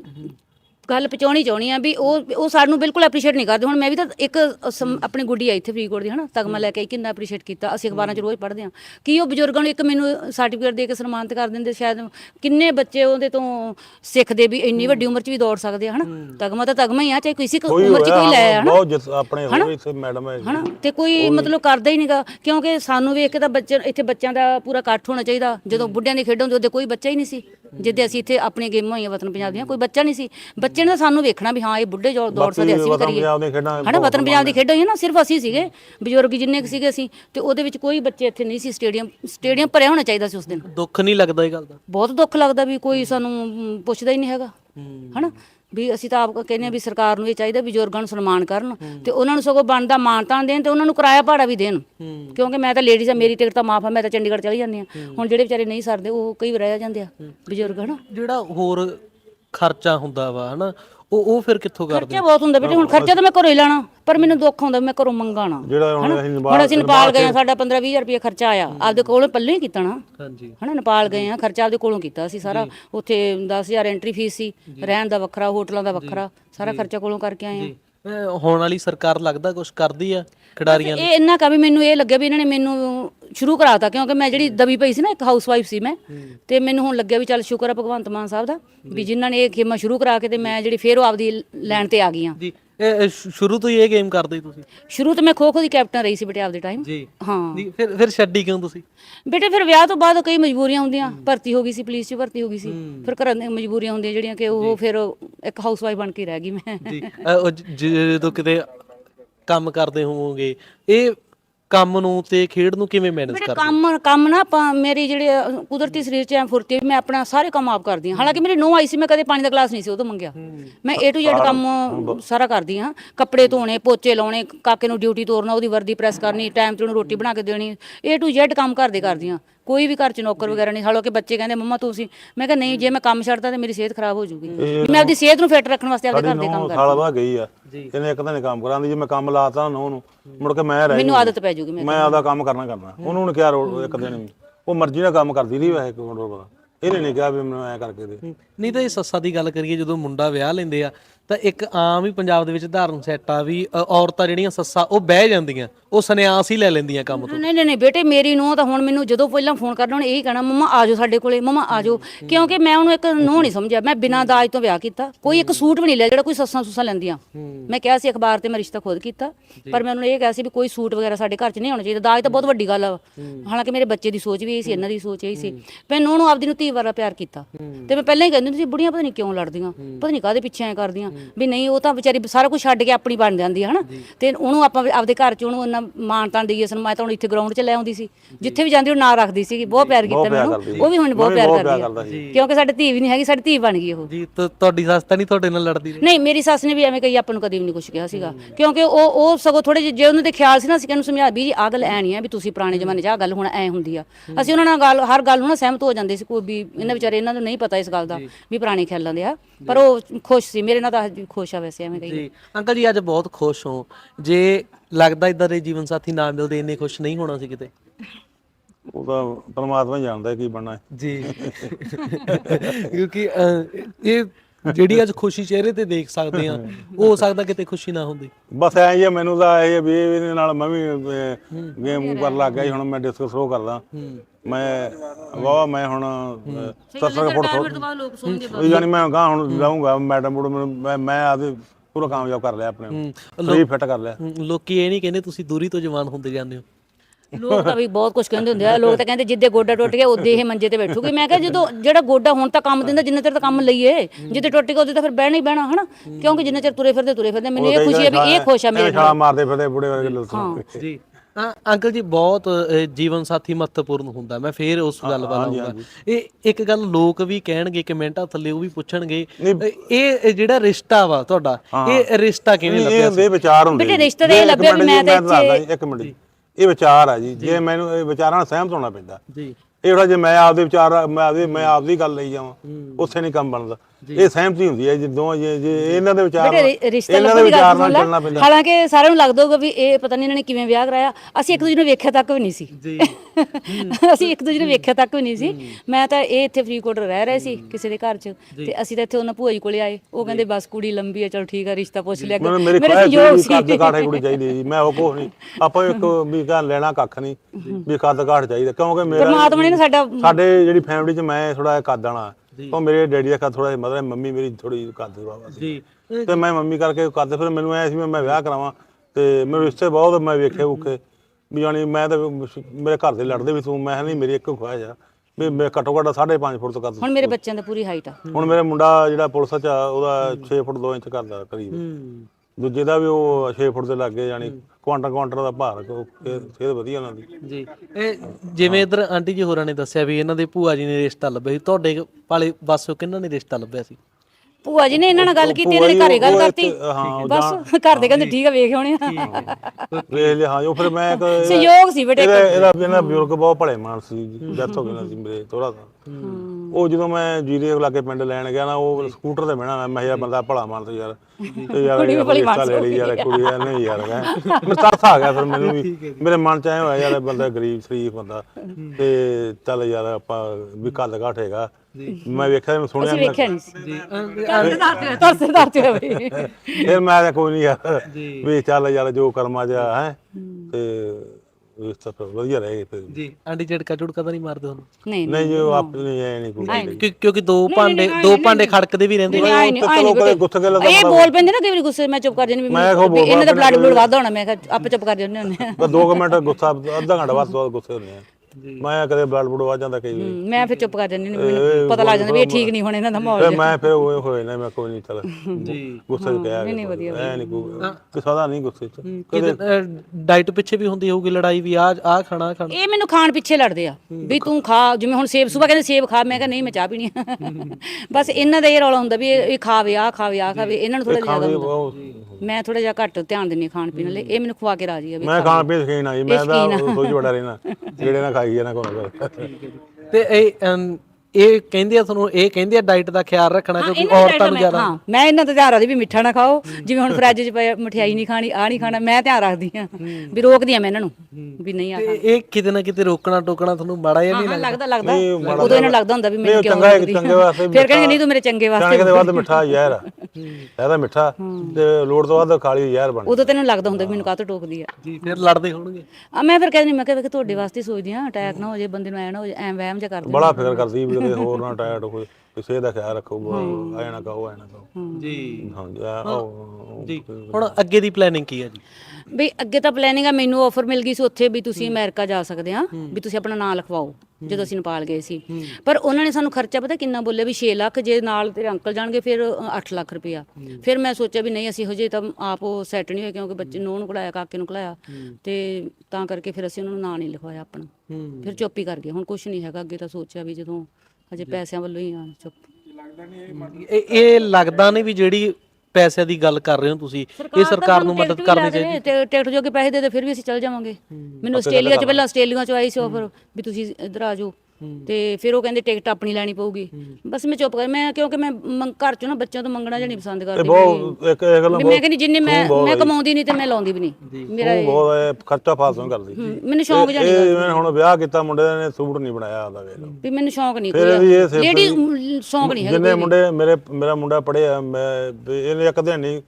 ਗੱਲ ਪਹੁੰਚਾਉਣੀ ਚਾਹੁੰਦੀ ਆ ਵੀ ਉਹ ਉਹ ਸਾਨੂੰ ਬਿਲਕੁਲ ਐਪਰੀਸ਼ੀਏਟ ਨਹੀਂ ਕਰਦੇ। ਹੁਣ ਮੈਂ ਵੀ ਤਾਂ ਇੱਕ ਸਮ- ਆਪਣੀ ਗੁੱਡੀ ਆ ਇੱਥੇ ਫਰੀਦਕੋਟ ਦੀ ਹਨਾ? ਤਗਮਾ ਲੈ ਕੇ ਆਈ ਕਿੰਨਾ ਐਪਰੀਸ਼ੀਏਟ ਕੀਤਾ। ਅਸੀਂ ਅਖਬਾਰਾਂ 'ਚ ਰੋਜ਼ ਪੜ੍ਹਦੇ ਆ। ਕੀ ਉਹ ਬਜ਼ੁਰਗਾਂ ਨੂੰ ਇੱਕ ਮੈਨੂੰ ਸਰਟੀਫਿਕੇਟ ਦੇ ਕੇ ਸਨਮਾਨਿਤ ਕਰ ਦਿੰਦੇ ਸ਼ਾਇਦ? ਕਿੰਨੇ ਬੱਚੇ ਉਹਦੇ ਤੋਂ ਸਿੱਖਦੇ ਵੀ ਇੰਨੀ ਵੱਡੀ ਉਮਰ 'ਚ ਵੀ ਦੌੜ ਸਕਦੇ ਆ ਹਨਾ? ਤਗਮਾ ਤਾਂ ਤਗਮਾ ਹੀ ਆ ਚਾਹੇ ਕਿਸੇ ਕੁ ਉਮਰ 'ਚ ਕੋਈ ਲੈ ਆ ਹਨਾ? ਬਹੁਤ ਜਿਸ- ਆਪਣੇ ਹੋਰ ਇੱਥੇ ਮੈਡਮ ਹੈ ਹਨਾ? ਤੇ ਕੋਈ ਮਤਲਬ ਕਰਦਾ ਹੀ ਨਹੀਂਗਾ ਕਿਉਂਕਿ ਸਾਨੂੰ ਵੇਖ ਕੇ ਤਾਂ ਬੱਚੇ ਇੱਥੇ ਬੱਚਿਆਂ ਦਾ ਪੂਰਾ ਇਕੱਠ ਹੋਣਾ ਚਾਹੀਦਾ। ਜਦੋਂ ਬੁੱਢਿਆਂ ਦੀ ਖੇਡ ਹੁੰਦੀ ਉਹਦੇ ਕੋਈ ਬੱਚਾ ਹੀ ਨਹੀਂ ਸੀ ਜਿੱਦੇ ਅਸੀਂ ਇੱਥੇ ਆਪਣੀਆਂ ਗੇਮਾਂ ਹੋਈਆਂ ਵਤਨ ਪੰਜਾਬ ਦੀਆਂ ਕੋਈ ਬੱਚਾ ਨਹੀਂ ਸੀ। ਬੱਚੇ ਨੇ ਤਾਂ ਸਾਨੂੰ ਵੇਖਣਾ ਵੀ ਹਾਂ ਇਹ ਬੁੱਢੇ ਜੋ ਦੌੜ ਸਕਦੇ ਅਸੀਂ ਵੀ ਕਰੀਏ। ਪੰਜਾਬ ਦੀਆਂ ਖੇਡਾਂ ਹਨਾ ਵਤਨ ਪੰਜਾਬ ਦੀ ਖੇਡ ਹੋਈਆਂ ਨਾ ਸਿਰਫ ਅਸੀਂ ਸੀਗੇ ਬਜ਼ੁਰਗ ਜਿੰਨੇ ਕੁ ਸੀਗੇ ਅਸੀਂ ਤੇ ਉਹਦੇ ਵਿੱਚ ਕੋਈ ਬੱਚੇ ਇੱਥੇ ਨਹੀਂ ਸੀ ਸਟੇਡੀਅਮ ਸਟੇਡੀਅਮ ਭਰਿਆ ਹੋਣਾ ਚਾਹੀਦਾ ਸੀ ਉਸ ਦਿਨ। ਦੁੱਖ ਨਹੀਂ ਲੱਗਦਾ ਇਹ ਗੱਲ ਦਾ? ਬਹੁਤ ਦੁੱਖ ਲੱਗਦਾ ਵੀ ਕੋਈ ਸਾਨੂੰ ਮ, ਪੁੱਛਦਾ ਹੀ ਨਹੀਂ ਹੈਗਾ ਹਨਾ? ਵੀ ਅਸੀਂ ਤਾਂ ਆਪ ਕਹਿੰਦੇ ਆ ਵੀ ਸਰਕਾਰ ਨੂੰ ਇਹ ਚਾਹੀਦਾ ਵੀ ਬਜ਼ੁਰਗਾਂ ਨੂੰ ਸਨਮਾਨ ਕਰਨ ਤੇ ਉਹਨਾਂ ਨੂੰ ਸਗੋਂ ਬਣਦਾ ਮਾਨਤਾਨ ਦੇਣ ਤੇ ਉਹਨਾਂ ਨੂੰ ਕਿਰਾਇਆ ਭਾੜਾ ਵੀ ਦੇਣ। ਕਿਉਂਕਿ ਮੈਂ ਤਾਂ ਲੇਡੀਜ਼ ਆ ਮੇਰੀ ਟਿਕਟ ਤਾਂ ਮਾਫ ਆ ਮੈਂ ਤਾਂ ਚੰਡੀਗੜ੍ਹ ਚਲੀ ਜਾਂਦੀ ਆ। ਹੁਣ ਜਿਹੜੇ ਵਿਚਾਰੇ ਨਹੀਂ ਸਰਦੇ ਉਹ ਕਈ ਵਾਰ ਰਹਿ ਜਾਂਦੇ ਆ ਬਜ਼ੁਰਗ ਹਨਾ? ਜਿਹੜਾ ਹੋਰ ਖਰਚਾ ਹੁੰਦਾ ਵਾ ਹਨਾ? ਉਹ ਉਹ ਫਿਰ ਕਿੱਥੋਂ ਕਰਦੇ ਖਰਚਾ ਬਹੁਤ ਹੁੰਦਾ ਬੇਟੇ ਹੁਣ ਖਰਚਾ ਤਾਂ ਮੈਂ ਘਰੋਂ ਹੀ ਲੈਣਾ ਪਰ ਮੈਨੂੰ ਦੁੱਖ ਹੁੰਦਾ ਵੀ ਮੈਂ ਘਰੋਂ ਮੰਗਾਣਾ ਜਿਹੜਾ ਹੁਣ ਅਸੀਂ ਹੁਣ ਅਸੀਂ ਨੇਪਾਲ ਗਏ ਆ ਸਾਡਾ 15 20000 ਰੁਪਏ ਖਰਚਾ ਆਇਆ ਆਪਦੇ ਕੋਲੋਂ ਪੱਲੇ ਹੀ ਕੀਤਾ ਨਾ। ਹਾਂਜੀ। ਹਨਾ ਨੇਪਾਲ ਗਏ ਆ ਖਰਚਾ ਆਪਦੇ ਕੋਲੋਂ ਕੀਤਾ ਸੀ ਸਾਰਾ। ਉੱਥੇ 10000 ਐਂਟਰੀ ਫੀਸ ਸੀ ਰਹਿਣ ਦਾ ਵੱਖਰਾ ਹੋਟਲਾਂ ਦਾ ਵੱਖਰਾ ਸਾਰਾ ਖਰਚਾ ਕੋਲੋਂ ਕਰਕੇ ਆਏ ਆ ਅ, ਹੋਣ ਵਾਲੀ ਸਰਕਾਰ ਲੱਗਦਾ ਕੁਝ ਕਰਦੀ ਆ ਖਿਡਾਰੀਆਂ ਲਈ ਇਹ ਇੰਨਾ ਕਾ ਵੀ ਮੈਨੂੰ ਇਹ ਲੱਗਿਆ ਵੀ ਇਹਨਾਂ ਨੇ ਮੈਨੂੰ ਸ਼ੁਰੂ ਕਰਾਤਾ ਕਿਉਂਕਿ ਮੈਂ ਜਿਹੜੀ ਦਬੀ ਪਈ ਸੀ ਨਾ ਇੱਕ ਹਾਊਸ ਵਾਈਫ ਸੀ ਮੈਂ ਤੇ ਮੈਨੂੰ ਹੁਣ ਲੱਗਿਆ ਵੀ ਚੱਲ ਸ਼ੁਕਰ ਆ ਭਗਵੰਤ ਮਾਨ ਸਾਹਿਬ ਦਾ ਵੀ ਜਿਨ੍ਹਾਂ ਨੇ ਇਹ ਖੇਮਾ ਸ਼ੁਰੂ ਕਰਾ ਕੇ ਤੇ ਮੈਂ ਜਿਹੜੀ ਫੇਰ ਉਹ ਆਪਦੀ ਲੈਣ ਤੇ ਆ ਗਈ ਆ। ਜੀ ਇਹ ਸ਼ੁਰੂ ਤੋਂ ਹੀ ਇਹ ਗੇਮ ਕਰਦੇ ਤੁਸੀਂ? ਸ਼ੁਰੂ ਤੋਂ ਮੈਂ ਖੋ ਖੋ ਦੀ ਕੈਪਟਨ ਰਹੀ ਸੀ ਬੇਟੇ ਆਪਦੇ ਟਾਈਮ ਜੀ। ਹਾਂ। ਨਹੀਂ ਫਿਰ ਫਿਰ ਛੱਡੀ ਕਿਉਂ ਤੁਸੀਂ? ਬੇਟੇ ਫਿਰ ਵਿਆਹ ਤੋਂ ਬਾਅਦ ਕਈ ਮਜਬੂਰੀਆਂ ਹੁੰਦੀਆਂ ਭਰਤੀ ਹੋ ਗਈ ਸੀ ਪੁਲਿਸ 'ਚ ਭਰਤੀ ਹੋ ਗਈ ਸੀ ਫਿਰ ਘਰਾਂ ਦੀਆਂ ਮਜਬੂਰੀਆਂ ਹੁੰਦੀਆਂ ਜਿਹੜੀਆਂ ਕਿ ਉਹ ਫਿਰ ਇੱਕ ਹਾਊਸ ਵਾਈਫ ਬਣ ਕੇ ਰਹਿ ਗਈ ਮੈਂ। ਜੀ। ਅ, ਉਹ ਜ- ਜਦੋਂ ਕਿਤੇ ਕੰਮ ਕਰਦੇ ਹੋਵੋਗੇ ਇਹ ਕੰਮ ਨੂੰ ਤੇ ਖੇਡ ਨੂੰ ਕਿਵੇਂ ਮੈਨੇਜ ਮੇਰੇ ਕਰਦੇ ਕੰਮ ਕੰਮ ਨਾ ਆਪਾਂ ਮੇਰੀ ਜਿਹੜੇ ਕੁਦਰਤੀ ਸਰੀਰ 'ਚ ਐ ਫੁਰਤੀ ਵੀ ਮੈਂ ਆਪਣਾ ਸਾਰੇ ਕੰਮ ਆਪ ਕਰਦੀ ਹਾਂ। ਹਾਲਾਂਕਿ ਮੇਰੀ ਨੋ ਆਈ ਸੀ ਮੈਂ ਕਦੇ ਪਾਣੀ ਦਾ ਗਲਾਸ ਨਹੀਂ ਸੀ ਉਹ ਤੋਂ ਮੰਗਿਆ ਮੈਂ A to Z ਕੰਮ ਸਾਰਾ ਕਰਦੀ ਹਾਂ। ਕੱਪੜੇ ਧੋਣੇ ਪੋਚੇ ਲਾਉਣੇ ਕਾਕੇ ਨੂੰ ਡਿਊਟੀ ਤੋਰਨਾ ਉਹਦੀ ਵਰਦੀ ਪ੍ਰੈਸ ਕਰਨੀ ਟਾਈਮ ਤੇ ਉਹਨੂੰ ਰੋਟੀ ਬਣਾ ਕੇ ਦੇਣੀ। A to Z ਕੰਮ ਘਰ ਦੇ ਕਰਦੀ ਹਾਂ। ਕੋਈ ਵੀ ਘਰ 'ਚ ਨੌਕਰ ਵਗੈਰਾ ਨਹੀਂ ਹਾਲਾਂਕਿ ਬੱਚੇ ਕਹਿੰਦੇ ਮੰਮਾ ਤੁਸੀਂ ਮੈਂ ਕਿਹਾ ਨਹੀਂ ਜੇ ਮੈਂ ਕੰਮ ਛੱਡਦਾ ਤੇ ਮੇਰੀ ਸਿਹਤ ਖਰਾਬ ਹੋ ਜਾਊਗੀ ਮੈਂ ਆਪਦੀ ਸਿਹਤ ਨੂੰ ਫਿੱਟ ਰੱਖਣ ਵਾਸਤੇ ਆਪਦੇ ਘਰ ਦੇ ਕੰਮ ਨੌ ਕਰਦੀ ਸਾਲ ਬਾਅਦ ਗਈ ਆ। ਇਹਨੇ ਇੱਕ ਤਾਂ ਨਹੀਂ ਕੰਮ ਕਰਾਂਦੀ ਜੇ ਮੈਂ ਕੰਮ ਲਾਤਾ ਨਾ ਉਹਨੂੰ ਮੁੜ ਕੇ ਮੈਂ ਰਹਿ ਮੈਨੂੰ ਆਦਤ ਪੈ ਜਾਊਗੀ ਮੈਂ ਮੈਂ ਆਪਦਾ ਕੰਮ ਕਰਨਾ ਕਰਨਾ। ਉਹਨੂੰ ਨੇ ਕਿਹਾ ਰੋ- ਇੱਕ ਦਿਨ ਵੀ। ਉਹ ਮਰਜ਼ੀ ਨਾਲ ਕੰਮ ਕਰਦੀ ਰਹੀ ਵੈਸੇ ਕੋਈ ਪਤਾ। ਇਹਨੇ ਨਹੀਂ ਕਿਹਾ ਵੀ ਮੈਨੂੰ ਐ ਕਰਕੇ ਦੇ। ਨਹੀਂ ਤਾਂ ਇਹ ਸੱਸਾ ਦੀ ਗੱਲ ਕਰੀਏ ਜਦੋਂ ਮੁੰਡਾ ਵਿਆਹ ਲੈਂਦੇ ਆ ਤਾਂ ਇੱਕ ਆਮ ਹੀ ਪੰਜਾਬ ਦੇ ਵਿੱਚ ਧਾਰਨ ਸੈੱਟ ਆ ਵੀ ਅ, ਔਰਤਾਂ ਜਿਹੜੀਆਂ ਸੱਸਾ ਉਹ ਬਹਿ ਜਾਂਦੀਆਂ ਉਹ ਸੰਨਿਆਸ ਹੀ ਲੈ ਲੈਂਦੀਆਂ ਕੰਮ ਤੋਂ। ਨਹੀਂ ਨਹੀਂ ਨਹੀਂ ਬੇਟੇ ਮੇਰੀ ਨੂੰਹ ਤਾਂ ਹੁਣ ਮੈਨੂੰ ਜਦੋਂ ਪਹਿਲਾਂ ਫੋਨ ਕਰਨਾ ਉਹਨੇ ਇਹੀ ਕਹਿਣਾ ਮੰਮਾ ਆਜੋ ਸਾਡੇ ਕੋਲੇ ਮੰਮਾ ਆਜੋ ਕਿਉਂਕਿ ਮੈਂ ਉਹਨੂੰ ਇੱਕ ਨੂੰਹ ਨਹੀਂ ਸਮਝਿਆ ਮੈਂ ਬਿਨਾਂ ਦਾਜ ਤੋਂ ਵਿਆਹ ਕੀਤਾ। ਕੋਈ ਇੱਕ ਸੂਟ ਵੀ ਨਹੀਂ ਲਿਆ ਜਿਹੜਾ ਕੋਈ ਸੱਸਾਂ ਸੁੱਸਾਂ ਲੈਂਦੀਆਂ। ਮੈਂ ਕਿਹਾ ਸੀ ਅਖਬਾਰ ਤੇ ਮੈਂ ਰਿਸ਼ਤਾ ਖੁਦ ਕੀਤਾ ਪਰ ਮੈਂ ਉਹਨੂੰ ਇਹ ਕਿਹਾ ਸੀ ਵੀ ਕੋਈ ਸੂਟ ਵਗੈਰਾ ਸਾਡੇ ਘਰ 'ਚ ਨਹੀਂ ਹੋਣਾ ਚਾਹੀਦਾ ਦਾਜ ਤਾਂ ਬਹੁਤ ਵੱਡੀ ਗੱਲ ਆ। ਹਾਲਾਂਕਿ ਮੇਰੇ ਬੱਚੇ ਦੀ ਸੋਚ ਵੀ ਇਹ ਸੀ ਇਹਨਾਂ ਦੀ ਸੋਚ ਇਹ ਸੀ। ਮੈਂ ਨੂੰਹ ਨੂੰ ਆਪਦੀ ਨੂੰ ਧੀ ਵਾਲਾ ਪਿਆਰ ਕੀਤਾ। ਤੇ ਮੈਂ ਪਹਿਲਾਂ ਹੀ ਕਹਿੰਦੀ ਹੁੰਦੀ ਸੀ ਬੁੜੀਆਂ ਪਤਾ ਨਹੀਂ ਕਿਉਂ ਲੜਦੀਆਂ ਪਤਾ ਨਹੀਂ ਕਾਹਦੇ ਪਿੱਛੇ ਐ ਕਰਦੀਆਂ ਵੀ ਨਹੀਂ ਉਹ ਤਾਂ ਵਿਚਾਰੀ ਸਾਰਾ ਕੁਝ ਛੱਡ ਕੇ ਆਪਣੀ ਬਣ ਜਾਂਦੀ ਹੈ ਹਨਾ? ਤੇ ਉਹਨੂੰ ਆਪਾਂ ਆਪਦੇ ਘਰ 'ਚ ਉਹਨੂੰ ਇੰਨਾ ਮਾਨਤਾਨ ਦਈਏ ਸਨ ਮੈਂ ਤਾਂ ਹੁਣ ਇੱਥੇ ਗਰਾਊਂਡ 'ਚ ਲੈ ਆਉਂਦੀ ਸੀ ਜਿੱਥੇ ਵੀ ਜਾਂਦੀ ਉਹ ਨਾਂ ਰੱਖਦੀ ਸੀ ਬਹੁਤ ਪਿਆਰ ਕੀਤਾ ਮੈਨੂੰ ਉਹ ਵੀ ਹੁਣ ਬਹੁਤ ਪਿਆਰ ਕਰਦੀ ਹੈ। ਕਿਉਂਕਿ ਸਾਡੀ ਧੀ ਵੀ ਨਹੀਂ ਹੈਗੀ ਸਾਡੀ ਧੀ ਬਣ ਗਈ ਉਹ। ਜੀ ਤੁਹਾਡੀ ਸੱਸ ਤਾਂ ਨਹੀਂ ਤੁਹਾਡੇ ਨਾਲ ਲੜਦੀ ਨਹੀਂ ਮੇਰੀ ਸੱਸ ਨੇ ਵੀ ਐਵੇਂ ਕਹੀ ਆਪਾਂ ਨੂੰ ਕਦੀ ਵੀ ਨਹੀਂ ਕੁਝ ਕਿਹਾ ਸੀਗਾ। ਕਿਉਂਕਿ ਉਹ ਉਹ ਸਗੋਂ ਥੋੜੇ ਜਿਹੇ ਜੇ ਉਹਨਾਂ ਦੇ ਖਿਆਲ ਸੀ ਨਾ ਅਸੀਂ ਕਿਹਨੂੰ ਸਮਝਾ ਵੀ ਜੀ ਆਹ ਗੱਲ ਐ ਨਹੀਂ ਆ ਵੀ ਤੁਸੀਂ ਪੁਰਾਣੇ ਜ਼ਮਾਨੇ 'ਚ ਆਹ ਗੱਲ ਹੁਣ ਐ ਹੁੰਦੀ ਆ। ਅਸੀਂ ਉਹਨਾਂ ਨਾਲ ਗੱਲ ਹਰ ਗੱਲ ਨੂੰ ਨਾ ਸਹਿਮਤ ਹੋ ਜਾਂਦੇ ਸੀ ਕੋਈ ਵੀ ਇਹਨਾਂ ਵਿਚਾਰੇ ਇਹਨਾਂ ਨੂੰ ਨਹੀਂ ਪਤਾ ਇਸ ਗੱਲ ਦਾ। ਵੀ ਪੁਰਾਣੇ ਖਿਆਲਾਂ ਦੇ ਆ। ਪਰ ਉਹ ਖੁਸ਼ ਸੀ। ਮੇਰੇ ਨਾਲ ਤਾਂ ਅੱਜ ਵੀ ਖੁਸ਼ ਆ ਵੈਸੇ ਐਵੇਂ ਕਹੀ ਜੀ। ਅੰਕਲ ਜੀ ਅੱਜ ਬਹੁਤ ਖੁਸ਼ ਹੋ। ਜੇ ਲੱਗਦਾ ਇਦਾਂ ਦੇ ਜੀਵਨ ਸਾਥੀ ਨਾ ਮਿਲਦੇ ਇੰਨੇ ਖੁਸ਼ ਨਹੀਂ ਹੋਣਾ ਸੀ ਕਿਤੇ? ਉਹ ਤਾਂ ਪਰਮਾਤਮਾ ਹੀ ਜਾਣਦਾ ਕੀ ਬਣਨਾ ਹੈ। ਜੀ। ਕਿਉਂਕਿ ਅਹ, ਇਹ ਜਿਹੜੀ ਅੱਜ ਖੁਸ਼ੀ ਚਿਹਰੇ ਤੇ ਦੇਖ ਸਕਦੇ ਆ ਉਹ ਹੋ ਸਕਦਾ ਕਿਤੇ ਖੁਸ਼ੀ ਨਾ ਹੁੰਦੀ। ਬਸ ਐਂ ਆ, ਮੈਨੂੰ ਤਾਂ ਇਹ ਵੀ ਇਹਦੇ ਨਾਲ ਮੈਂ ਵੀ ਗੇਮ ਕਰਨ ਲੱਗ ਗਿਆ ਜੀ, ਹੁਣ ਮੈਂ ਡਿਸਕਸ ਥਰੋ ਕਰਦਾ। ਮੈਂ ਵਾਵਾ ਮੈਂ ਹੁਣ 70 ਫੁੱਟ ਰਿਟਾਇਰਮੈਂਟ ਤੋਂ ਬਾਅਦ ਲੋਕ ਸੁਣਗੇ ਉਹ ਯਾਨੀ ਮੈਂ ਗਾਂ ਹੁਣ ਲਾਉਂਗਾ ਮੈਡਮ ਮੈਨੂੰ ਮੈਂ- ਮੈਂ ਆਪਦੇ ਪੂਰਾ ਕਾਮਯਾਬ ਕਰ ਲਿਆ ਆਪਣੇ ਫ੍ਰੀ ਫਿੱਟ ਕਰ ਲਿਆ। ਹਮ, ਲੋਕੀ ਇਹ ਨਹੀਂ ਕਹਿੰਦੇ ਤੁਸੀਂ ਦੂਰੀ ਤੋਂ ਜਵਾਨ ਹੁੰਦੇ ਜਾਂਦੇ ਹੋ। ਲੋਕ ਤਾਂ ਵੀ ਬਹੁਤ ਕੁਝ ਕਹਿੰਦੇ ਹੁੰਦੇ ਆ ਲੋਕ ਤਾਂ ਕਹਿੰਦੇ ਜਿੱਦੇ ਗੋਡਾ ਟੁੱਟ ਗਿਆ ਉਦੇ ਇਹ ਮੰਜੇ ਤੇ ਬੈਠੂਗੀ। ਮੈਂ ਕਿਹਾ ਜਦੋਂ ਜਿਹੜਾ ਗੋਡਾ ਹੁਣ ਤਾਂ ਕੰਮ ਦਿੰਦਾ ਜਿੰਨਾ ਚਿਰ ਤਾਂ ਕੰਮ ਲਈਏ ਜਿੱਦੇ ਟੁੱਟ ਗਿਆ ਉਦੇ ਤਾਂ ਫਿਰ ਬਹਿਣਾ ਹੀ ਬਹਿਣਾ ਹਨਾ? ਕਿਉਂਕਿ ਜਿੰਨਾ ਚਿਰ ਤੁਰੇ ਫਿਰਦੇ ਤੁਰੇ ਫਿਰਦੇ ਮੈਨੂੰ ਇਹ ਖੁਸ਼ੀ ਹੈ ਵੀ ਇਹ ਖੁਸ਼ ਆ ਮੇਰੇ ਛਾਲਾ ਮਾਰਦੇ ਫਿਰਦੇ ਬੁੜੇ ਵਰਗੇ ਲੱਤਾਂ ਜੀ। ਹਾਂ ਅੰਕਲ ਜੀ ਬਹੁਤ ਜੀਵਨ ਸਾਥੀ ਮਹੱਤਵਪੂਰਨ ਹੁੰਦਾ। ਮੈਂ ਫੇਰ ਉਸ ਗੱਲ ਵੱਲ ਆਉਂਗਾ ਇਹ ਇੱਕ ਗੱਲ ਲੋਕ ਵੀ ਕਹਿਣਗੇ ਕਮੈਂਟਾਂ ਥੱਲੇ ਉਹ ਵੀ ਪੁੱਛਣਗੇ। ਇਹ ਇਹ ਜਿਹੜਾ ਰਿਸ਼ਤਾ ਵਾ ਤੁਹਾਡਾ ਇਹ ਰਿਸ਼ਤਾ ਕਿਵੇਂ ਇਹ ਲੱਭਿਆ ਹੁੰਦੇ ਵਿਚਾਰ ਹੁੰਦੇ ਬੇਟੇ। ਰਿਸ਼ਤੇ ਇਹ ਲੱਭਿਆ ਵੀ ਮੈਂ ਤਾਂ ਇੱਕ ਮਿੰਟ ਜੀ। ਇਹ ਵਿਚਾਰ ਆ ਜੀ। ਜੇ। ਮੈਨੂੰ ਇਹ ਵਿਚਾਰਾਂ ਨਾਲ ਸਹਿਮਤ ਹੋਣਾ ਪੈਂਦਾ। ਜੀ। ਇਹ ਥੋੜਾ ਜੇ ਮੈਂ ਆਪਦੇ ਵਿਚਾਰ ਮੈਂ ਆਪਦੀ ਮੈਂ ਆਪਦੀ ਗੱਲ ਲਈ ਜਾਵਾਂ। ਉੱਥੇ ਨਹੀਂ ਕੰਮ ਬਣਦਾ। ਇਹ ਸਹਿਮਤੀ ਹੁੰਦੀ ਹੈ ਜਦੋਂ ਜੇ ਜੇ ਇਹਨਾਂ ਦੇ ਵਿਚਾਰ ਬੇਟੇ ਰਿਸ਼ਤਾ ਇਹਨਾਂ ਦੇ ਵਿਚਾਰ ਨਾਲ ਚੱਲਣਾ ਪੈਂਦਾ। ਹਾਲਾਂਕਿ ਸਾਰਿਆਂ ਨੂੰ ਲੱਗਦਾ ਹੋਊਗਾ ਵੀ ਇਹ ਪਤਾ ਨਹੀਂ ਇਹਨਾਂ ਨੇ ਕਿਵੇਂ ਵਿਆਹ ਕਰਾਇਆ। ਅਸੀਂ ਇੱਕ ਦੂਜੇ ਨੂੰ ਵੇਖਿਆ ਤੱਕ ਵੀ ਨਹੀਂ ਸੀ। ਜੀ। ਅਸੀਂ ਇੱਕ ਦੂਜੇ ਨੂੰ ਵੇਖਿਆ ਤੱਕ ਵੀ ਨਹੀਂ ਸੀ। ਮੈਂ ਤਾਂ ਇਹ ਇੱਥੇ ਫਰੀਦਕੋਟ ਰਹਿ ਰਹੇ ਸੀ ਕਿਸੇ ਦੇ ਘਰ 'ਚ। ਤੇ ਅਸੀਂ ਤਾਂ ਇੱਥੇ ਉਹਨਾਂ ਭੂਆ ਜੀ ਕੋਲੇ ਆਏ। ਉਹ ਕਹਿੰਦੇ ਬਸ ਕੁੜੀ ਲੰਬੀ ਹੈ ਚਲ ਠੀਕ ਹੈ ਰਿਸ਼ਤਾ ਪੁੱਛ ਲਿਆ ਮੈਨੂੰ ਮੇਰੀ ਸੰਯੋਗ ਸੀ ਕੱਦ ਕਾਠੇ ਕੁੜੀ ਚਾਹੀਦੀ ਜੀ। ਮੈਂ ਉਹ ਕੁਛ ਨਹੀਂ। ਆਪਾਂ ਇੱਕ ਵੀ ਕਹਾਂ ਲੈਣਾ ਕੱਖ ਨਹੀਂ ਵੀ ਕੱਦ ਕਾਠ ਚਾਹੀਦਾ। ਕਿਉਂਕਿ ਮੇਰਾ ਪਰਮਾਤਮਾ ਨੇ ਸਾਡਾ ਸਾਡੇ ਜਿਹੜੀ ਫੈਮਿਲੀ 'ਚ ਮੈਂ ਥੋੜਾ ਕੱਦ ਉਹ ਮੇਰੇ ਡੈਡੀ ਦਾ ਕੱਦ ਥੋੜਾ ਜਿਹਾ ਮਤਲਬ ਮੰਮੀ ਮੇਰੀ ਥੋੜੀ ਕੱਦ ਵਾਲਾ ਸੀ ਜੀ। ਤੇ ਮੈਂ ਮੰਮੀ ਕਰਕੇ ਕੱਦ ਫਿਰ ਮੈਨੂੰ ਐ ਸੀ ਮੈਂ ਵਿਆਹ ਕਰਾਵਾਂ ਤੇ ਮੇਰੇ ਰਿਸ਼ਤੇ ਬਹੁਤ ਮੈਂ ਵੇਖੇ ਉਖੇ ਵੀ ਜਾਣੀ ਮੈਂ ਤਾਂ ਮੇਰੇ ਘਰ ਦੇ ਲੜਦੇ ਵੀ ਤੂੰ ਮੈਂ ਨਹੀਂ ਮੇਰੀ ਇੱਕ ਖੁਆਇਸ਼ ਆ ਵੀ ਮੈਂ ਘੱਟੋ ਘੱਟ 5.5 ਫੁੱਟ ਤੋਂ ਕੱਦ ਹੁਣ ਮੇਰੇ ਬੱਚਿਆਂ ਦਾ ਪੂਰੀ ਹਾਈਟ ਆ। ਹੁਣ ਮੇਰੇ ਮੁੰਡਾ ਜਿਹੜਾ ਪੁਲਿਸ 'ਚ ਆ ਉਹਦਾ 6 ਫੁੱਟ 2 ਇੰਚ ਕਰਦਾ ਕਰੀਬ ਦੂਜੇ ਦਾ ਵੀ ਉਹ 6 ਫੁੱਟ ਦੇ ਲੱਗੇ ਯਾਨੀ ਕੁਆਂਟਰ ਕੁਆਂਟਰ ਦਾ ਭਾਰ ਸਿਹਤ ਵਧੀਆ ਉਹਨਾਂ ਦੀ। ਜੀ। ਇਹ ਜਿਵੇਂ ਇਧਰ ਆਂਟੀ ਜੀ ਹੋਰਾਂ ਨੇ ਦੱਸਿਆ ਵੀ ਇਹਨਾਂ ਦੇ ਭੂਆ ਜੀ ਨੇ ਰਿਸ਼ਤਾ ਲੱਭਿਆ ਸੀ ਤੁਹਾਡੇ ਵਾਲੇ ਪਾਸੋਂ ਕਿੰਨਾਂ ਨੇ ਰਿਸ਼ਤਾ ਲੱਭਿਆ ਸੀ? ਭੂਆ ਜੀ ਨੇ ਇਹਨਾਂ ਨਾਲ ਗੱਲ ਕੀਤੀ ਇਹਨਾਂ ਨੇ ਘਰੇ ਗੱਲ ਕਰਤੀ। ਬਸ ਘਰ ਦੇ ਕਹਿੰਦੇ ਠੀਕ ਆ ਵੇਖ ਆਉਣੇ ਆ। ਵੇਖ ਲਿਆ ਹਾਂ ਉਹ ਫਿਰ ਮੈਂ ਇੱਕ ਸੰਯੋਗ ਸੀ ਬੇਟੇ ਇਹਦਾ ਇਹਦਾ ਬਜ਼ੁਰਗ ਬਹੁਤ ਭਲੇ ਮਾਨਸ ਸੀ ਡੈਥ ਹੋ ਗਈ ਨਾ ਸੀ ਮੇਰੇ ਥੋੜਾ ਉਹ ਜਦੋਂ ਮੈਂ ਜੀਰੇ ਲਾਗੇ ਪਿੰਡ ਲੈਣ ਗਿਆ ਨਾ ਉਹ ਸਕੂਟਰ ਤੇ ਬਹਿਣਾ ਮੈਂ ਯਾਰ ਬੰਦਾ ਭਲਾ ਮਾਨਸ ਯਾਰ। ਤੇ ਯਾਰ ਕੁੜੀ ਭਲੀ ਮਾਨਸ ਲੈ ਲਈ ਯਾਰ ਕੁੜੀ ਯਾਰ ਨਹੀਂ ਯਾਰ ਮੈਂ ਮੈਨੂੰ ਤਰਸ ਆ ਗਿਆ ਫਿਰ ਮੈਨੂੰ ਵੀ। ਮੇਰੇ ਮਨ ਚ ਐ ਹੋਇਆ ਯਾਰ ਬੰਦਾ ਗਰੀਬ ਸ਼ਰੀਫ ਬੰਦਾ। ਤੇ ਚੱਲ ਯਾਰ ਆਪਾਂ ਵੀ ਕੱਦ ਘਾਟੇਗਾ ਮੈਂ ਵੇਖਿਆ ਮੈਂ ਸੁਣਿਆ ਮੈਂ- ਵੇਖਿਆ ਨਹੀਂ ਤਰਸਦਾਰ ਤੇ ਹੋਵੇ ਫਿਰ ਮੈਂ ਕੋਈ ਨਹੀਂ ਯਾਰ ਵੀ ਚੱਲ ਯਾਰ ਜੋ ਕਰਮਾ ਜਾ ਹੈ। ਤੇ ਇਸ ਤਾਂ ਵਧੀਆ ਰਹੇ ਫਿਰ। ਜੀ। ਆਂਟੀ ਝਟਕਾ ਝੁਟਕਾ ਤਾਂ ਨਹੀਂ ਮਾਰਦੇ ਹੁਣ? ਨਹੀਂ ਨਹੀਂ। ਜੋ ਆਪ ਨਹੀਂ ਐ ਨਹੀਂ ਕੋਈ ਗੱਲ। ਕਿਉਂ- ਕਿਉਂਕਿ ਦੋ ਭਾਂਡੇ ਦੋ ਭਾਂਡੇ ਖੜਕਦੇ ਵੀ ਰਹਿੰਦੇ ਨਹੀਂ ਆਈ ਨਹੀਂ ਨਹੀਂ ਗੁੱਸੇ ਗੱਲ ਦਾ ਇਹ ਬੋਲ ਪੈਂਦੇ ਨਾ ਕਈ ਵਾਰੀ ਗੁੱਸੇ ਮੈਂ ਚੁੱਪ ਕਰ ਜਾਂਦੀ ਵੀ ਵੀ ਇਹਨਾਂ ਦਾ ਬੋਲ ਬਲੱਡ ਬਲੂਡ ਵੱਧ ਹੋਣਾ ਮੈਂ ਕਿਹਾ ਆਪੇ ਚੁੱਪ ਕਰ ਜਾਂਦੇ ਹੁੰਦੇ ਆ। ਬਸ 2 ਮਿੰਟ ਗੁੱਸਾ ਅੱਧਾ ਘੰਟਾ ਬਾਅਦ ਤੋਂ ਗੁੱਸੇ ਹੁੰਦੇ ਆ। ਮੈਂ ਕਦੇ ਬਲੱਡ ਬੁੜ ਜਾਂਦਾ ਕਈ ਵਾਰੀ। ਮੈਂ ਫਿਰ ਚੁੱਪ ਕਰ ਜਾਂਦੀ ਹਾਂ, ਮੈਨੂੰ ਪਤਾ ਲੱਗ ਜਾਂਦਾ ਵੀ ਇਹ ਠੀਕ ਨਹੀਂ ਹੁਣ ਇਹਨਾਂ ਦਾ ਮਾਹੌਲ ਫਿਰ ਮੈਂ ਫਿਰ ਉਹ ਹੋਏ ਨਾ ਮੈਂ ਕੋਈ ਨਹੀਂ ਚੱਲ। ਜੀ। ਗੁੱਸੇ ਚ ਕਹਿਆ ਨਹੀਂ ਵਧੀਆ ਐ ਨਹੀਂ ਕੋਈ ਕਿਸੇ ਦਾ ਨਹੀਂ ਗੁੱਸੇ ਚ। ਕਿਤੇ ਡਾਈਟ ਪਿੱਛੇ ਵੀ ਹੁੰਦੀ ਹੋਊਗੀ ਲੜਾਈ ਵੀ ਆ ਆ ਖਾਣਾ ਖਾਣਾ। ਇਹ ਮੈਨੂੰ ਖਾਣ ਪਿੱਛੇ ਲੜਦੇ ਆ ਵੀ ਤੂੰ ਖਾ ਜਿਵੇਂ ਹੁਣ ਸੇਬ ਸੁਬਾ ਕਹਿੰਦੇ ਸੇਬ ਖਾ ਮੈਂ ਕਿਹਾ ਨਹੀਂ ਮੈਂ ਚਾਹ ਪੀਣੀ। ਬਸ ਇਹਨਾਂ ਦਾ ਇਹ ਰੌਲਾ ਹੁੰਦਾ ਵੀ ਇਹ ਖਾਵੇ ਆ ਖਾਵੇ ਆ ਖਾਵੇ ਇਹਨਾਂ ਨੂੰ ਥੋੜਾ ਜ਼ਿਆਦਾ ਹੁੰਦਾ। ਮੈਂ ਥੋੜਾ ਜਿਹਾ ਘੱਟ ਧਿਆਨ ਦਿੰਨੀ ਖਾਣ ਪੀਣ ਲਈ ਇਹ ਮੈਨੂੰ ਖਵਾ ਕੇ ਰਾਜੀ ਆ ਵੀ ਮੈਂ ਖਾਣ ਪੀਣ ਸ਼ਕੀਨ ਆ ਜੀ ਮੈਂ ਤਾਂ ਸੋਚ ਬੜਾ ਰਹਿਣਾ ਜਿਹੜੇ ਨਾ ਖਾਈ ਜਾਣਾ ਕੋਈ ਤੇ ਇਹ ਅਮ, ਇਹ ਕਹਿੰਦੇ ਆ ਤੁਹਾਨੂੰ ਇਹ ਕਹਿੰਦੇ ਆ ਡਾਈਟ ਦਾ ਖਿਆਲ ਰੱਖਣਾ ਕਿਉਂਕਿ ਇਹਨਾਂ ਔਰਤਾਂ ਨੂੰ ਮੈਂ- ਜ਼ਿਆਦਾ। ਹਾਂ ਮੈਂ ਇਹਨਾਂ ਦਾ ਧਿਆਨ ਰੱਖਦੀ ਵੀ ਮਿੱਠਾ ਨਾ ਖਾਓ ਜਿਵੇਂ ਹੁਣ ਫਰਿੱਜ 'ਚ ਪਏ ਮਠਿਆਈ ਨਹੀਂ ਖਾਣੀ ਆ ਨਹੀਂ ਖਾਣਾ ਮੈਂ ਧਿਆਨ ਰੱਖਦੀ ਆ ਵੀ ਰੋਕਦੀ ਆ ਮੈਂ ਇਹਨਾਂ ਨੂੰ ਵੀ ਨਹੀਂ ਆ ਤੇ ਇਹ ਕਿਤੇ ਨਾ ਕਿਤੇ ਰੋਕਣਾ ਟੋਕਣਾ ਤੁਹਾਨੂੰ ਮਾੜਾ ਜਿਹਾ ਨਹੀਂ ਹਾਂ ਲੱਗਦਾ। ਲੱਗਦਾ ਉਦੋਂ ਇਹਨਾਂ ਨੂੰ ਲੱਗਦਾ ਹੁੰਦਾ ਵੀ ਮੈਨੂੰ ਕਿਉਂ ਚੰਗਾ ਰੋਕਦੀ। ਚੰਗੇ ਵਾਸਤੇ ਫਿਰ ਕਹਿੰਦੇ ਨਹੀਂ ਤੂੰ ਮੇਰੇ ਚੰਗੇ ਵਾਸਤੇ ਚੰਗੇ ਦੇ ਵੱਧ ਮਿੱਠਾ ਜ਼ਹਿਰ ਆ। ਇਹਦਾ ਮਿੱਠਾ। ਤੇ ਲੋੜ ਤੋਂ ਵੱਧ ਖਾਲੀ ਜ਼ਹਿਰ ਬਣ ਉਦੋਂ ਤੈਨੂੰ ਲੱਗਦਾ ਹੁੰਦਾ ਵੀ ਮੈਨੂੰ ਕਾਹਤੋਂ ਟੋਕਦੀ ਆ। ਜੀ ਫਿਰ ਲੜਦੇ ਹੋਣਗੇ। ਆ ਮੈਂ ਫਿਰ ਕਹਿੰਦੀ ਮੈਂ ਕਿਹਾ ਵੇਖ ਤੁਹਾਡੇ ਵਾਸਤੇ ਹੀ ਸੋਚਦੀ ਆ ਅਟੈਕ ਨਾ ਹੋ ਜਾਏ ਬੰਦੇ ਨੂੰ ਐ ਨਾ ਹੋ ਜਾਏ ਐ ਵਹਿਮ ਜਿਹਾ ਕਰਦੇ ਬੜਾ ਫਿਕਰ ਕਰਦੀ ਵੀ ਕਿਤੇ ਹੋਰ ਨਾ ਟਾਇਰ ਕੋਈ ਕਿਸੇ ਦਾ ਖਿਆਲ ਰੱਖੋ ਐ ਨਾ ਕਹੋ ਐ ਨਾ ਕਹੋ। ਜੀ। ਹਾਂਜੀ ਆ ਉਹ- ਜੀ। ਹੁਣ ਅੱਗੇ ਦੀ ਪਲੈਨਿੰਗ ਕੀ ਹੈ ਜੀ? ਬਈ ਅੱਗੇ ਤਾਂ ਪਲੈਨਿੰਗ ਆ ਮੈਨੂੰ ਆਫਰ ਮਿਲ ਗਈ ਸੀ ਉੱਥੇ ਵੀ ਤੁਸੀਂ ਅਮਰੀਕਾ ਜਾ ਸਕਦੇ ਆ ਵੀ ਤੁਸੀਂ ਆਪਣਾ ਨਾਂ ਲਿਖਵਾਓ ਜਦੋਂ ਅਸੀਂ ਨੇਪਾਲ ਗਏ ਸੀ। ਪਰ ਉਹਨਾਂ ਨੇ ਸਾਨੂੰ ਖਰਚਾ ਪਤਾ ਕਿੰਨਾ ਬੋਲਿਆ ਵੀ 6 ਲੱਖ ਜੇ ਨਾਲ ਤੇਰੇ ਅੰਕਲ ਜਾਣਗੇ ਫਿਰ 8 ਲੱਖ ਰੁਪਇਆ। ਫਿਰ ਮੈਂ ਸੋਚਿਆ ਵੀ ਨਹੀਂ ਅਸੀਂ ਹਜੇ ਤਾਂ ਆਪ ਉਹ ਸੈੱਟ ਨਹੀਂ ਹੋਏ ਕਿਉਂਕਿ ਬੱਚੇ ਨੂੰ ਉਹਨੂੰ ਕਢਾਇਆ ਕਾਕੇ ਨੂੰ ਕਢਾਇਆ ਤੇ ਤਾਂ ਕਰਕੇ ਫਿਰ ਅਸੀਂ ਉਹਨਾਂ ਨੂੰ ਨਾਂ ਨਹੀਂ ਲਿਖਵਾਇਆ ਆਪਣਾ। ਫਿਰ ਚੁੱਪ ਹੀ ਕਰ ਗਏ। ਹੁਣ ਕੁਝ ਨਹੀਂ ਹੈਗਾ ਅੱਗੇ ਤਾਂ ਸੋਚਿਆ ਵੀ ਜਦੋਂ ਹਜੇ ਪੈਸਿਆਂ ਵੱਲੋਂ ਹੀ ਆ ਚੁੱਪ। ਇਹ ਇਹ ਲੱਗਦਾ ਨਹੀਂ ਵੀ ਜਿਹੜੀ ਪੈਸਿਆਂ ਦੀ ਗੱਲ ਕਰ ਰਹੇ ਹੋ ਤੁਸੀਂ ਇਹ ਸਰਕਾਰ ਨੂੰ ਮਦਦ ਕਰਨੀ ਚਾਹੀਦੀ। ਤੇ ਟਿਕਟ ਜੋ ਕੇ ਪੈਸੇ ਦੇ ਦੇ ਫਿਰ ਵੀ ਅਸੀਂ ਚੱਲ ਜਾਵਾਂਗੇ। ਮੈਨੂੰ ਆਸਟ੍ਰੇਲੀਆ ਚ ਪਹਿਲਾਂ ਆਸਟ੍ਰੇਲੀਆ ਚ ਆਈ ਸੀ ਆਫਰ ਵੀ ਤੁਸੀਂ ਇੱਧਰ ਆ ਜਾਓ। ਤੇ ਫਿਰ ਉਹ ਕਹਿੰਦੇ ਟਿਕਟ ਆਪਣੀ ਲੈਣੀ ਪਊਗੀ। ਬਸ ਮੈਂ ਚੁੱਪ ਕਰ ਮੈਂ ਕਿਉਂਕਿ ਮੈਂ ਮੰਗ- ਘਰ ਚੋਂ ਨਾ ਬੱਚਿਆਂ ਤੋਂ ਮੰਗਣਾ ਜਣੀ ਪਸੰਦ ਇਹ ਕਰਦੀ ਬਹੁਤ ਇੱਕ ਇਹ ਗੱਲਾਂ ਵੀ ਮੈਂ ਕਹਿੰਦੀ ਜਿੰਨੇ ਮੈਂ ਮੈਂ ਕਮਾਉਂਦੀ ਨਹੀਂ ਤੇ ਮੈਂ ਲਾਉਂਦੀ ਵੀ ਨਹੀਂ। ਮੇਰਾ ਤੂੰ ਬਹੁਤ ਇਹ ਖਰਚਾ ਫਾਲਤੂ ਨਹੀਂ ਕਰਦੀ। ਹਮ, ਮੈਨੂੰ ਸ਼ੌਂਕ ਜਾਣੀ ਇਹ ਜਿਵੇਂ ਹੁਣ ਵਿਆਹ ਕੀਤਾ ਮੁੰਡੇ ਨੇ ਸੂਟ ਨਹੀਂ ਬਣਾਇਆ ਆਦਾ ਵੇਖ ਲਓ। ਵੀ ਮੈਨੂੰ ਸ਼ੌਂਕ ਨਹੀਂ ਫਿਰ ਵੀ ਇਹ ਕੋਈ ਲੇਡੀ ਸ਼ੌਂਕ ਨਹੀਂ ਹੈਗਾ ਜਿੰਨੇ ਮੁੰਡੇ ਮੇਰੇ ਮੇਰਾ ਮੁੰਡਾ ਪੜਿਆ ਮੈਂ ਵੀ ਇਹਨੇ ਇੱਕ ਦਿਨ ਨਹੀਂ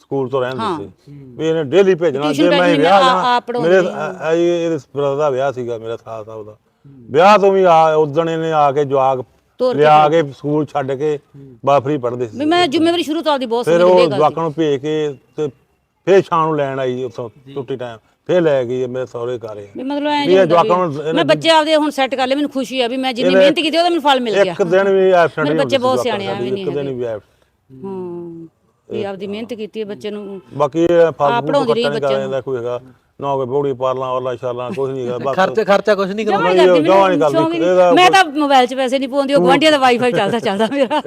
ਸਕੂਲ ਤੋਂ ਰਹਿਣ ਦਿੱਤੇ ਵੀ ਇਹਨੇ ਡੇਲੀ ਭੇਜਣਾ ਜੇ ਮੈਂ ਵਿਆਹ ਜਾਣਾ। ਮੇਰੇ ਆ- ਇਹ ਇਹਦੇ brother ਦਾ ਵਿਆਹ ਸੀਗਾ ਮੇਰਾ ਸਾਲ ਸਾਹਿਬ ਦਾ ਵਿਆਹ ਤੋਂ ਵੀ ਆ ਉਦਣ ਇਹਨੇ ਆ ਕੇ ਜਵਾਗ ਤੋਰ ਕੇ ਲਿਆ ਕੇ ਸਕੂਲ ਛੱਡ ਕੇ ਬਾਫਰੀ ਪੜਦੇ ਸੀ। ਵੀ ਮੈਂ ਜ਼ਿੰਮੇਵਾਰੀ ਸ਼ੁਰੂ ਤੋਂ ਆਪਦੀ ਬਹੁਤ ਫਿਰ ਸਮਝਦੀ ਉਹ ਇਹ ਗੱਲ ਜਵਾਕਾਂ ਨੂੰ ਭੇਜ ਕੇ ਤੇ ਫਿਰ ਸ਼ਾਮ ਨੂੰ ਲੈਣ ਆਈ ਉੱਥੋਂ ਛੁੱਟੀ ਟਾਈਮ ਫਿਰ ਲੈ ਗਈ ਮੇਰੇ ਸਹੁਰੇ ਘਰੇ ਵੀ ਮਤਲਬ ਐ ਵੀ ਇਹ ਜਵਾਕਾਂ ਨੂੰ ਮੈਂ ਬੱਚੇ ਆਪਦੇ ਹੁਣ ਸੈੱਟ ਕਰ ਲਏ ਮੈਨੂੰ ਖੁਸ਼ੀ ਆ ਵੀ ਮੈਂ ਜਿੰਨੀ ਮਿਹਨਤ ਕੀਤੀ ਉਹਦਾ ਮੈਨੂੰ ਫਲ ਮਿਲ ਗਿਆ। ਇੱਕ ਦਿਨ ਵੀ ਐਬਸੈਂਟ ਮੇਰੇ ਨਹੀਂ ਬੱਚੇ ਬਹੁਤ ਸਿਆਣੇ ਆ, ਐਵੇਂ ਨਹੀਂ ਇੱਕ ਦਿਨ ਵੀ absent। ਹਾਂ ਵੀ ਆਪਦੀ ਮਿਹਨਤ ਕੀਤੀ ਹੈ ਬੱਚੇ ਨੂੰ। ਬਾਕੀ ਇਹ ਫਾਲਤੂ ਪੜ੍ਹਾਉਂਦੀ ਰਹੀ ਬੱਚਿਆਂ ਕੋਈ ਹੈਗਾ। ਨਾ ਕੋਈ ਬੋੜੀ ਪਾਰਲਾਂ ਔਰਲਾ ਸ਼ਾਲਾਂ ਕੁਝ ਨਹੀਂ ਬਸ ਖਰਚ ਖਰਚਾ ਕੁਝ ਨਹੀਂ ਕਰਨਾ ਜਮਾ ਨਹੀਂ, ਕਰਦੀ ਜਮਾਂ ਨਹੀਂ ਕਰਦੀ। ਇਹਦਾ ਮੈਂ ਤਾਂ ਮੋਬਾਈਲ 'ਚ ਪੈਸੇ ਨਹੀਂ ਪਾਉਂਦੀ ਉਹ ਗੁਆਂਢੀਆਂ ਦਾ ਵਾਈਫਾਈ ਚੱਲਦਾ ਚੱਲਦਾ ਮੇਰਾ।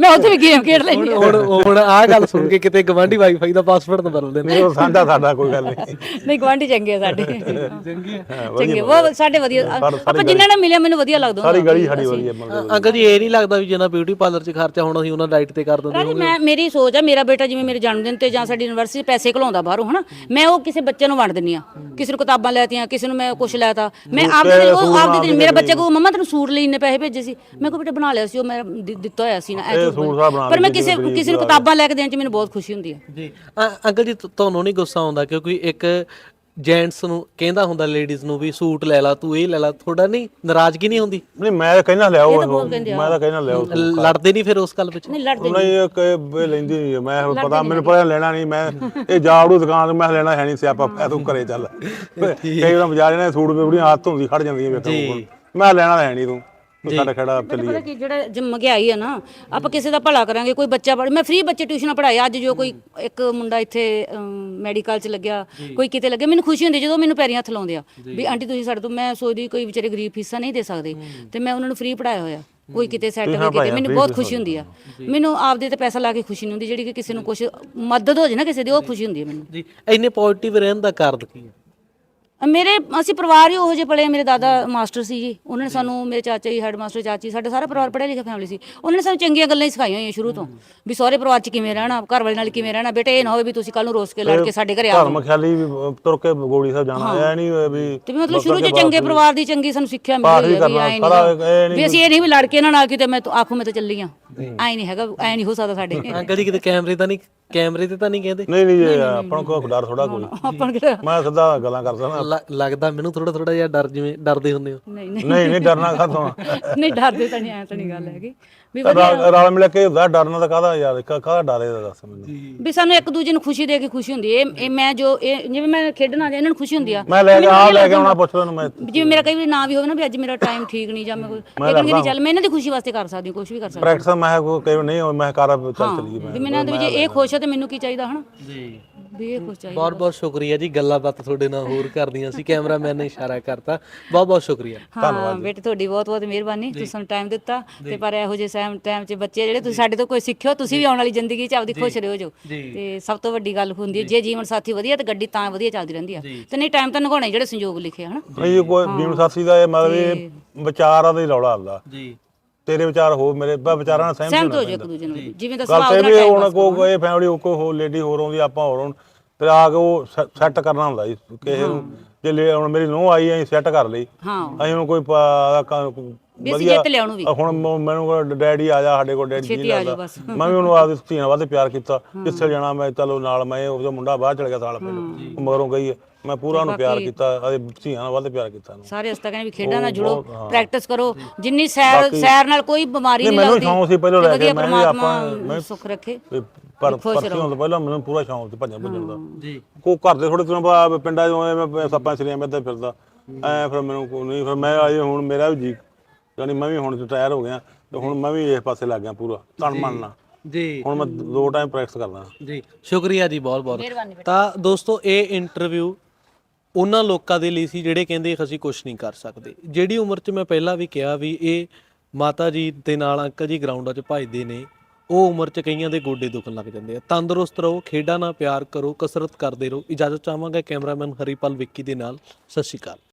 ਮੈਂ ਉੱਥੇ ਵੀ ਗੇਮ ਖੇਡ ਲੈਂਦੀ ਹੁਣ ਹੁਣ ਆਹ ਗੱਲ ਸੁਣ ਕੇ ਕਿਤੇ ਗਵਾਂਢੀ ਵਾਈਫਾਈ ਦਾ ਪਾਸਵਰਡ ਨਾ ਬਦਲ ਦੇਣ ਨਹੀਂ ਉਹ ਸਾਂਝਾ ਸਾਡਾ ਕੋਈ ਗੱਲ ਨਹੀਂ। ਨਹੀਂ ਗੁਆਂਢੀ ਚੰਗੇ ਆ ਸਾਡੇ। ਚੰਗੀ ਹੈ ਚੰਗੇ ਉਹ ਸਾਡੇ ਵਧੀਆ। ਆਪਾਂ ਜਿੰਨਾਂ ਨਾਲ ਮਿਲਿਆ ਮੈਨੂੰ ਵਧੀਆ ਲੱਗਦਾ ਸਾਰੀ ਗਲੀ ਸਾਡੀ ਵਧੀਆ ਮਤਲਬ ਅੰਕਲ ਜੀ ਇਹ ਨਹੀਂ ਲੱਗਦਾ ਵੀ ਜਿੰਨਾ ਬਿਊਟੀ ਪਾਰਲਰ 'ਚ ਖਰਚਾ ਹੋਣਾ ਸੀ ਉਹਨਾਂ ਡਾਈਟ ਤੇ ਕਰ ਦਿੰਦੇ ਰਾਜੀ ਮੈਂ ਮੇਰੀ ਸੋਚ ਆ ਮੇਰਾ ਬੇਟਾ ਜਿਵੇਂ ਮੇਰੇ ਜਨਮ ਦਿਨ ਤੇ ਜਾਂ ਸਾਡੀ ਯੂਨੀਵਰਸਿਟੀ ਪੈਸੇ ਘਲਾਉਂਦਾ ਬਾਹਰੋਂ ਹਨਾ? ਮੈਂ ਉਹ ਕਿਸੇ ਬੱਚੇ ਨੂੰ ਵੰਡ ਦਿੰਨੀ ਆ ਕਿਸੇ ਨੂੰ ਕਿਤਾਬਾਂ ਲੈਤੀਆਂ ਕਿਸੇ ਨੂੰ ਮੈਂ ਕੁਝ ਲੈਤਾ। ਮੈਂ ਆਪਦੇ ਉਹ ਆਪਦੇ ਦਿਨ ਮੇਰੇ ਬੱਚੇ ਕੋ ਮੰਮਾ ਤੈਨੂੰ ਸੂਟ ਲਈ ਇੰਨੇ ਪੈਸੇ ਭੇਜੇ ਸੀ। ਮੈਂ ਕੋ ਬੇਟਾ ਬਣਾ ਲਿਆ ਸੀ ਉਹ ਮੈਂ ਦਿੱਤਾ ਹੋਇਆ ਸੀ ਨਾ ਪਰ ਮੈਂ ਕਿਸੇ ਕਿਸੇ ਨੂੰ ਕਿਤਾਬਾਂ ਲੈ ਕੇ ਦੇਣ ਚ ਮੈਨੂੰ ਬਹੁਤ ਖੁਸ਼ੀ ਹੁੰਦੀ ਹੈ। ਜੀ ਅੰਕਲ ਜੀ ਤੁਹਾਨੂੰ ਨਹੀਂ ਗੁੱਸਾ ਆਉਂਦਾ ਕਿਉਂਕਿ ਇੱਕ ਜੈਂਟਸ ਨੂੰ ਕਹਿੰਦਾ ਹੁੰਦਾ ਲੇਡੀਜ਼ ਨੂੰ ਵੀ ਸੂਟ ਲੈ ਲਾ ਤੂੰ ਇਹ ਲੈ ਲਾ ਥੋੜਾ ਨਹੀਂ ਨਾਰਾਜ਼ਗੀ ਨਹੀਂ ਹੁੰਦੀ? ਨਹੀਂ ਮੈਂ ਤਾਂ ਕਹਿਣਾ ਲਿਆਓ ਕਹਿੰਦੇ ਆ। ਮੈਂ ਤਾਂ ਕਹਿਣਾ ਲਿਆਓ ਲੜਦੇ ਨਹੀਂ ਫਿਰ ਉਸ ਗੱਲ ਵਿੱਚ? ਨਹੀਂ ਲੜਦੇ ਨਹੀਂ ਇਹ ਕਿ ਇਹ ਲੈਂਦੀ ਨਹੀਂ ਹੈ। ਮੈਂ ਪਤਾ ਮੈਨੂੰ ਪਤਾ ਲੈਣਾ ਨਹੀਂ ਮੈਂ ਇਹ ਜਾਵੜੂ ਦੁਕਾਨ ਤੋਂ ਮੈਂ ਲੈਣਾ ਹੈ ਨਹੀਂ ਸਿਆਪਾ ਪੈ ਤੂੰ ਘਰੇ ਚੱਲ। ਕਈ ਵਾਰ ਬਾਜ਼ਾਰ ਨੇ ਸੂਟ ਬੁੜੀਆਂ ਹੱਥ ਹੁੰਦੀ ਖੜ ਜਾਂਦੀਆਂ ਵੇਖੋ ਮੈਂ ਲੈਣਾ ਹੈ ਨਹੀਂ ਤੂੰ। ਸਾਡਾ ਖੜਾ ਚੱਲੀ ਪਤਾ ਕੀ ਜਿਹੜਾ ਜੇ ਮਹਿੰਗਾਈ ਹੈ ਨਾ ਆਪਾਂ ਕਿਸੇ ਦਾ ਭਲਾ ਕਰਾਂਗੇ ਕੋਈ ਬੱਚਾ ਪੜ੍ਹ ਮੈਂ ਫ੍ਰੀ ਬੱਚੇ ਟਿਊਸ਼ਨਾਂ ਪੜ੍ਹਾਇਆ ਅੱਜ ਜੋ ਕੋਈ ਇੱਕ ਮੁੰਡਾ ਇੱਥੇ ਮੈਡੀਕਲ 'ਚ ਲੱਗਿਆ ਕੋਈ ਕਿਤੇ ਲੱਗਿਆ ਮੈਨੂੰ ਖੁਸ਼ੀ ਹੁੰਦੀ ਜਦੋਂ ਮੈਨੂੰ ਪੈਰੀਂ ਹੱਥ ਲਾਉਂਦੇ ਆ ਵੀ ਆਂਟੀ ਤੁਸੀਂ ਸਾਡੇ ਤੋਂ ਮੈਂ ਸੋਚਦੀ ਕੋਈ ਵਿਚਾਰੇ ਗਰੀਬ ਫੀਸਾਂ ਨਹੀਂ ਦੇ ਸਕਦੇ। ਤੇ ਮੈਂ ਉਹਨਾਂ ਨੂੰ ਫ੍ਰੀ ਪੜਾਇਆ ਹੋਇਆ। ਕੋਈ ਕਿਤੇ ਸੈੱਟ ਹੋਈ ਕਿਤੇ ਮੈਨੂੰ ਬਹੁਤ ਖੁਸ਼ੀ ਹੁੰਦੀ ਆ। ਮੈਨੂੰ ਆਪਦੇ ਤੇ ਪੈਸਾ ਲਾ ਕੇ ਖੁਸ਼ੀ ਨਹੀਂ ਹੁੰਦੀ ਜਿਹੜੀ ਕਿ ਕਿਸੇ ਨੂੰ ਕੁਝ ਮਦਦ ਹੋ ਜੇ ਨਾ ਕਿਸੇ ਦੀ ਉਹ ਖੁਸ਼ੀ ਹੁੰਦੀ ਹੈ ਮੈਨੂੰ। ਜੀ। ਇੰਨੇ ਪੋਜ਼ਿਟਿਵ ਰਹਿਣ ਦਾ ਕਾਰਨ ਕੀ ਹੈ ਮੇਰੇ ਅਸੀਂ ਪਰਿਵਾਰ ਹੀ ਉਹੋ ਜਿਹੇ ਪਲੇ ਮੇਰੇ ਦਾਦਾ ਮਾਸਟਰ ਸੀ ਜੀ। ਉਹਨਾਂ ਨੇ ਸਾਨੂੰ ਮੇਰੇ ਚਾਚਾ ਜੀ ਹੈਡ ਮਾਸਟਰ ਚਾਚੀ ਸਾਡਾ ਸਾਰਾ ਪਰਿਵਾਰ ਪੜ੍ਹਿਆ ਲਿਖਿਆ ਫੈਮਿਲੀ ਸੀ। ਉਹਨਾਂ ਨੇ ਸਾਨੂੰ ਚੰਗੀਆਂ ਗੱਲਾਂ ਹੀ ਸਿਖਾਈਆਂ ਹੋਈਆਂ ਸ਼ੁਰੂ ਤੋਂ ਵੀ ਸਹੁਰੇ ਪਰਿਵਾਰ 'ਚ ਕਿਵੇਂ ਰਹਿਣਾ ਘਰ ਵਾਲੇ ਨਾਲ ਕਿਵੇਂ ਰਹਿਣਾ। ਬੇਟੇ ਇਹ ਨਾ ਹੋਵੇ ਵੀ ਤੁਸੀਂ ਕੱਲ ਨੂੰ ਰੋਸ ਕੇ ਲੜ ਕੇ ਸਾਡੇ ਘਰੇ ਆ ਜਾਓ। ਧਰਮ ਖਿਆਲੀ ਵੀ ਤੁਰ ਕੇ ਗੋੜੀ ਸਾਹਿਬ ਜਾਣਾ। ਐ ਨਹੀਂ ਹੋਇਆ ਵੀ ਤੇ ਵੀ ਮਤਲਬ ਸ਼ੁਰੂ 'ਚ ਚੰਗੇ ਪਰਿਵਾਰ ਦੀ ਚੰਗੀ ਸਾਨੂੰ ਸਿੱਖਿਆ ਮਿਲੀ ਵੀ ਹੋਈ ਹੈ ਵੀ ਨਹੀਂ ਵੀ ਅਸੀਂ ਇਹ ਨਹੀਂ ਵੀ ਲੜ ਕੇ ਇਹਨਾਂ ਨਾਲ ਕਿਤੇ ਮੈਂ ਆਖੂ ਮੈਂ ਤਾਂ ਚੱਲੀ ਆ। ਐ ਨਹੀਂ ਹੈਗਾ ਐ ਨਹੀਂ ਹੋ ਸਕਦਾ ਸਾਡੇ। ਜੀ ਕਿਤੇ ਕੈਮਰੇ ਤਾਂ ਨਹੀਂ ਕੈਮਰੇ ਤੇ ਤਾਂ ਨਹੀਂ ਕਹਿੰਦੇ? ਨਹੀਂ ਨਹੀਂ ਇਹ ਆਪਾਂ ਨੂੰ ਕੋਈ ਡਰ ਥੋੜਾ ਕੋਈ। ਆਪਾਂ ਕਿਹੜਾ ਮੈਂ ਸਿੱਧਾ ਗੱਲਾਂ ਕਰਦਾ ਨਾ। ਲ- ਲੱਗਦਾ ਮੈਨੂੰ ਥੋੜਾ ਥੋੜਾ ਜਿਹਾ ਡਰ ਜਿਵੇਂ ਡਰਦੇ ਹੁੰਦੇ ਹੋ। ਨਹੀਂ ਨਹੀਂ। ਨਹੀਂ ਨਹੀਂ ਡਰਨਾ ਕਾਹਤੋਂ ਨਹੀਂ ਡਰਦੇ ਤਾਂ ਨਹੀਂ ਐ ਤਾਂ ਨਹੀਂ ਗੱਲ ਹੈਗੀ। ਵੀ ਰਲ ਰਲ ਮਿਲ ਕੇ ਹੁੰਦਾ ਡਰਨਾ ਤਾਂ ਕਾਹਦਾ ਯਾਰ ਕਾ- ਕਾਹਦਾ ਡਰ ਇਹਦਾ ਦੱਸ ਮੈਨੂੰ। ਵੀ ਸਾਨੂੰ ਇੱਕ ਦੂਜੇ ਨੂੰ ਖੁਸ਼ੀ ਦੇ ਕੇ ਖੁਸ਼ੀ ਹੁੰਦੀ ਹੈ। ਇਹ ਇਹ ਮੈਂ ਜੋ ਇਹ ਜਿਵੇਂ ਮੈਂ ਖੇਡਣ ਆ ਜਾ ਇਹਨਾਂ ਨੂੰ ਖੁਸ਼ੀ ਹੁੰਦੀ ਆ। ਮੈਂ ਲੈ ਕੇ ਆ ਲੈ ਕੇ ਆਉਣਾ ਪੁੱਛ ਲੈਣ ਮੈਂ। ਜਿਵੇਂ ਮੇਰਾ ਕਈ ਵਾਰੀ ਨਾ ਵੀ ਹੋਵੇ ਨਾ ਵੀ ਅੱਜ ਮੇਰਾ ਟਾਈਮ ਠੀਕ ਨਹੀਂ ਜਾਂ ਮੈਂ ਕੋਈ ਇਹ ਕਹਿੰਦੀ ਨਹੀਂ ਚੱਲ ਮੈਂ ਇਹਨਾਂ ਦੀ ਖੁਸ਼ੀ ਵਾਸਤੇ ਕਰ ਸਕਦੀ ਹਾਂ ਕੁਝ ਵੀ ਕਰ ਸਕਦੀ ਪ੍ਰੈਕਟਿਸ ਮੈਂ ਕੋਈ ਕਈ ਵਾਰ ਨਹੀਂ ਹੋਈ ਮੈਂ ਕਰ ਚੱਲ ਚਲੀ ਹਾਂ ਮੈਂ ਵੀ ਮੈਨੂੰ ਵਿੱਚ ਇਹ ਖੁਸ਼ ਹੈ ਤੇ ਮੈਨੂੰ ਕੀ ਚਾਹੀਦਾ ਹਨਾ? ਜੀ। ਵੀ ਇਹ ਖੁਸ਼ ਚਾਹੀਦਾ ਬਹੁਤ ਬਹੁਤ ਸ਼ੁਕਰੀਆ ਜੀ ਗੱਲਾਂ ਬਾਤ ਤੁਹਾਡੇ ਨਾਲ ਹੋਰ ਕਰਦੀਆਂ ਸੀ ਕੈਮਰਾਮੈਨ ਨੇ ਇਸ਼ਾਰਾ ਕਰਤਾ। ਬਹੁਤ ਬਹੁਤ ਸ਼ੁਕਰੀਆ। ਹਾਂ ਬੇਟੇ ਤੁਹਾਡੀ ਬਹੁਤ ਬਹੁਤ ਮਿਹਰਬਾਨੀ ਤੁਸੀਂ ਸਾਨੂੰ ਟਾਈਮ ਦਿੱਤਾ ਤੇ ਪਰ ਇਹੋ ਜਿਹੇ ਸੈਮ ਟਾਈਮ 'ਚ ਬੱਚੇ ਜਿਹੜੇ ਤੁਸੀਂ ਸਾਡੇ ਤੋਂ ਕੋਈ ਸਿੱਖਿਓ ਤੁਸੀਂ ਵੀ ਆਉਣ ਵਾਲੀ ਜ਼ਿੰਦਗੀ 'ਚ ਆਪਦੀ ਖੁਸ਼ ਰਹੋ ਜੋ। ਤੇ ਸਭ ਤੋਂ ਵੱਡੀ ਗੱਲ ਹੁੰਦੀ ਹੈ ਜੇ। ਜੀਵਨ ਸਾਥੀ ਵਧੀਆ ਤੇ ਗੱਡੀ ਤਾਂ ਵਧੀਆ ਚੱਲਦੀ ਰਹਿੰਦੀ ਆ। ਤੇ ਨਹੀਂ ਟਾਈਮ ਤਾਂ ਨਿਭਾਉਣਾ ਜਿਹੜੇ ਸੰਯੋਗ ਲਿਖੇ ਹਨਾ? ਨਹੀਂ ਇਹ ਕੋਈ ਜੀਵਨ ਸਾਥੀ ਦਾ ਇਹ ਮਤਲਬ ਇਹ ਵਿਚਾਰਾਂ ਦਾ ਹੀ ਰੌਲਾ ਹੁੰਦਾ ਜੀ। ਤੇਰੇ ਵਿਚਾਰ ਹੋ ਮੇਰੇ ਬਾ ਵਿਚਾਰਾਂ ਨਾਲ ਸਹਿਮਤ ਹੋ ਜਾਓ ਇੱਕ ਦੂਜੇ ਨਾਲ। ਜਿਵੇਂ ਦਾ ਸੁਭਾਅ ਕੋ ਕੋਈ ਫੈਮਿਲੀ ਕੋ ਹੋ ਲੇਡੀ ਹੋਰ ਆਉਂਦੀ ਆਪਾਂ ਹੋਰ ਹੁਣ ਤੇ ਆ ਕੇ ਉਹ ਸੈੱਟ ਕਰਨਾ ਹੁੰਦਾ ਜੀ ਕਿਸੇ ਨੂੰ ਜੇ ਲੈ ਹੁਣ ਮੇਰੀ ਨੂੰਹ ਆਈ ਅਸੀਂ ਸੈੱਟ ਕਰ ਲਈ। ਹਾਂ। ਅਸੀਂ ਹੁਣ ਕੋਈ ਪਾ- ਕ- ਵੀ ਅਸੀਂ ਜਿੱਤ ਲਿਆਉਣ ਵੀ। ਹੁਣ ਮ- ਮੈਨੂੰ ਕੋਲ ਡੈਡੀ ਆ ਜਾ ਸਾਡੇ ਕੋਲ ਡੈਡੀ ਜੀ ਛੇਤੀ ਆ ਜਾਓ ਲੱਗਦਾ ਬਸ। ਮੈਂ ਵੀ ਉਹਨੂੰ ਆਪਦੀ ਧੀਆਂ ਵੱਧ ਪਿਆਰ ਕੀਤਾ। ਕਿੱਥੇ ਜਾਣਾ ਮੈਂ ਚਲੋ ਨਾਲ ਮੈਂ ਉਹਦਾ ਮੁੰਡਾ ਬਾਹਰ ਚਲ ਗਿਆ ਸਾਲ ਪਹਿਲਾਂ। ਉਹ ਮਗਰੋਂ ਗਈ ਹੈ। ਮੈਂ ਪੂਰਾ ਉਹਨੂੰ ਪਿਆਰ ਕੀਤਾ ਆਦੇ ਧੀਆਂ ਨਾਲ ਵੱਧ ਪਿਆਰ ਕੀਤਾ ਉਹਨੂੰ। ਸਾਰੇ ਅਸਤਾ ਕਹਿੰਦੇ ਵੀ ਖੇਡਾਂ ਨਾਲ ਜੁੜੋ ਪ੍ਰੈਕਟਿਸ ਕਰੋ। ਜਿੰਨੀ ਸੈਰ ਸੈਰ ਨਾਲ ਕੋਈ ਬਿਮਾਰੀ ਨਹੀਂ, ਨਹੀਂ ਮੈਨੂੰ ਲੱਗਦੀ। ਸ਼ੌਂਕ ਸੀ ਪਹਿਲਾਂ ਤੇ ਲੈ ਕੇ, ਵਧੀਆ ਮੈਂ ਵੀ ਪ੍ਰਮਾਤਮਾ ਆਪਾਂ- ਮੈਂ- ਸੁੱਖ ਰੱਖੇ। ਵੀ ਪਰ ਪਰਸੋਂ ਤੋਂ ਪਹਿਲਾਂ ਮੈਨੂੰ ਪੂਰਾ ਸ਼ੌਂਕ ਸੀ ਭੱਜਣ ਭੱਜਣ ਦਾ। ਜੀ। ਕੋ ਘਰ ਦੇ ਥੋੜੇ ਤੁਹਾਨੂੰ ਪਤਾ ਪਿੰਡਾਂ 'ਚ ਆਏ ਮੈਂ ਸੱਪਾਂ ਸਰੀਆਂ ਮੈਂ ਤਾਂ ਫਿਰਦਾ। ਐ ਫਿਰ ਮੈਨੂੰ ਕੋਈ ਨਹੀਂ ਫਿਰ ਮੈਂ ਆਏ ਹੁਣ ਮੇਰਾ ਵੀ ਜੀ ਯਾਨੀ ਮੈਂ ਵੀ ਹੁਣ ਰਿਟਾਇਰ ਹੋ ਗਿਆ ਤੇ ਹੁਣ ਮੈਂ ਵੀ ਇਸ ਪਾਸੇ ਲੱਗ ਗਿਆ ਪੂਰਾ ਤਨ ਮਨ ਨਾਲ। ਜੀ। ਹੁਣ ਮੈਂ ਦੋ ਟਾਈਮ ਪ੍ਰੈਕਟਿਸ ਕਰਦਾ ਜੀ ਸ਼ੁਕਰੀਆ ਜੀ ਬਹੁਤ ਬਹੁਤ। ਤਾਂ ਦੋਸਤੋ ਇਹ ਇੰਟਰਵਿਊ ਉਹਨਾਂ ਲੋਕਾਂ ਦੇ ਲਈ ਸੀ ਜਿਹੜੇ ਕਹਿੰਦੇ ਅਸੀਂ ਕੁਝ ਨਹੀਂ ਕਰ ਸਕਦੇ। ਜਿਹੜੀ ਉਮਰ 'ਚ ਮੈਂ ਪਹਿਲਾਂ ਵੀ ਕਿਹਾ ਵੀ ਇਹ ਮਾਤਾ ਜੀ ਦੇ ਨਾਲ ਅੰਕਲ ਜੀ ਗਰਾਊਂਡਾਂ 'ਚ ਭੱਜਦੇ ਨੇ ਉਹ ਉਮਰ 'ਚ ਕਈਆਂ ਦੇ ਗੋਡੇ ਦੁਖਣ ਲੱਗ ਜਾਂਦੇ ਆ। ਤੰਦਰੁਸਤ ਰਹੋ, ਖੇਡਾਂ ਨਾਲ ਪਿਆਰ ਕਰੋ, ਕਸਰਤ ਕਰਦੇ ਰਹੋ। ਇਜਾਜ਼ਤ ਚਾਹਾਂਗਾ ਕੈਮਰਾਮੈਨ ਹਰੀਪਾਲ ਵਿੱਕੀ ਦੇ ਨਾਲ। ਸਤਿ ਸ਼੍ਰੀ ਅਕਾਲ।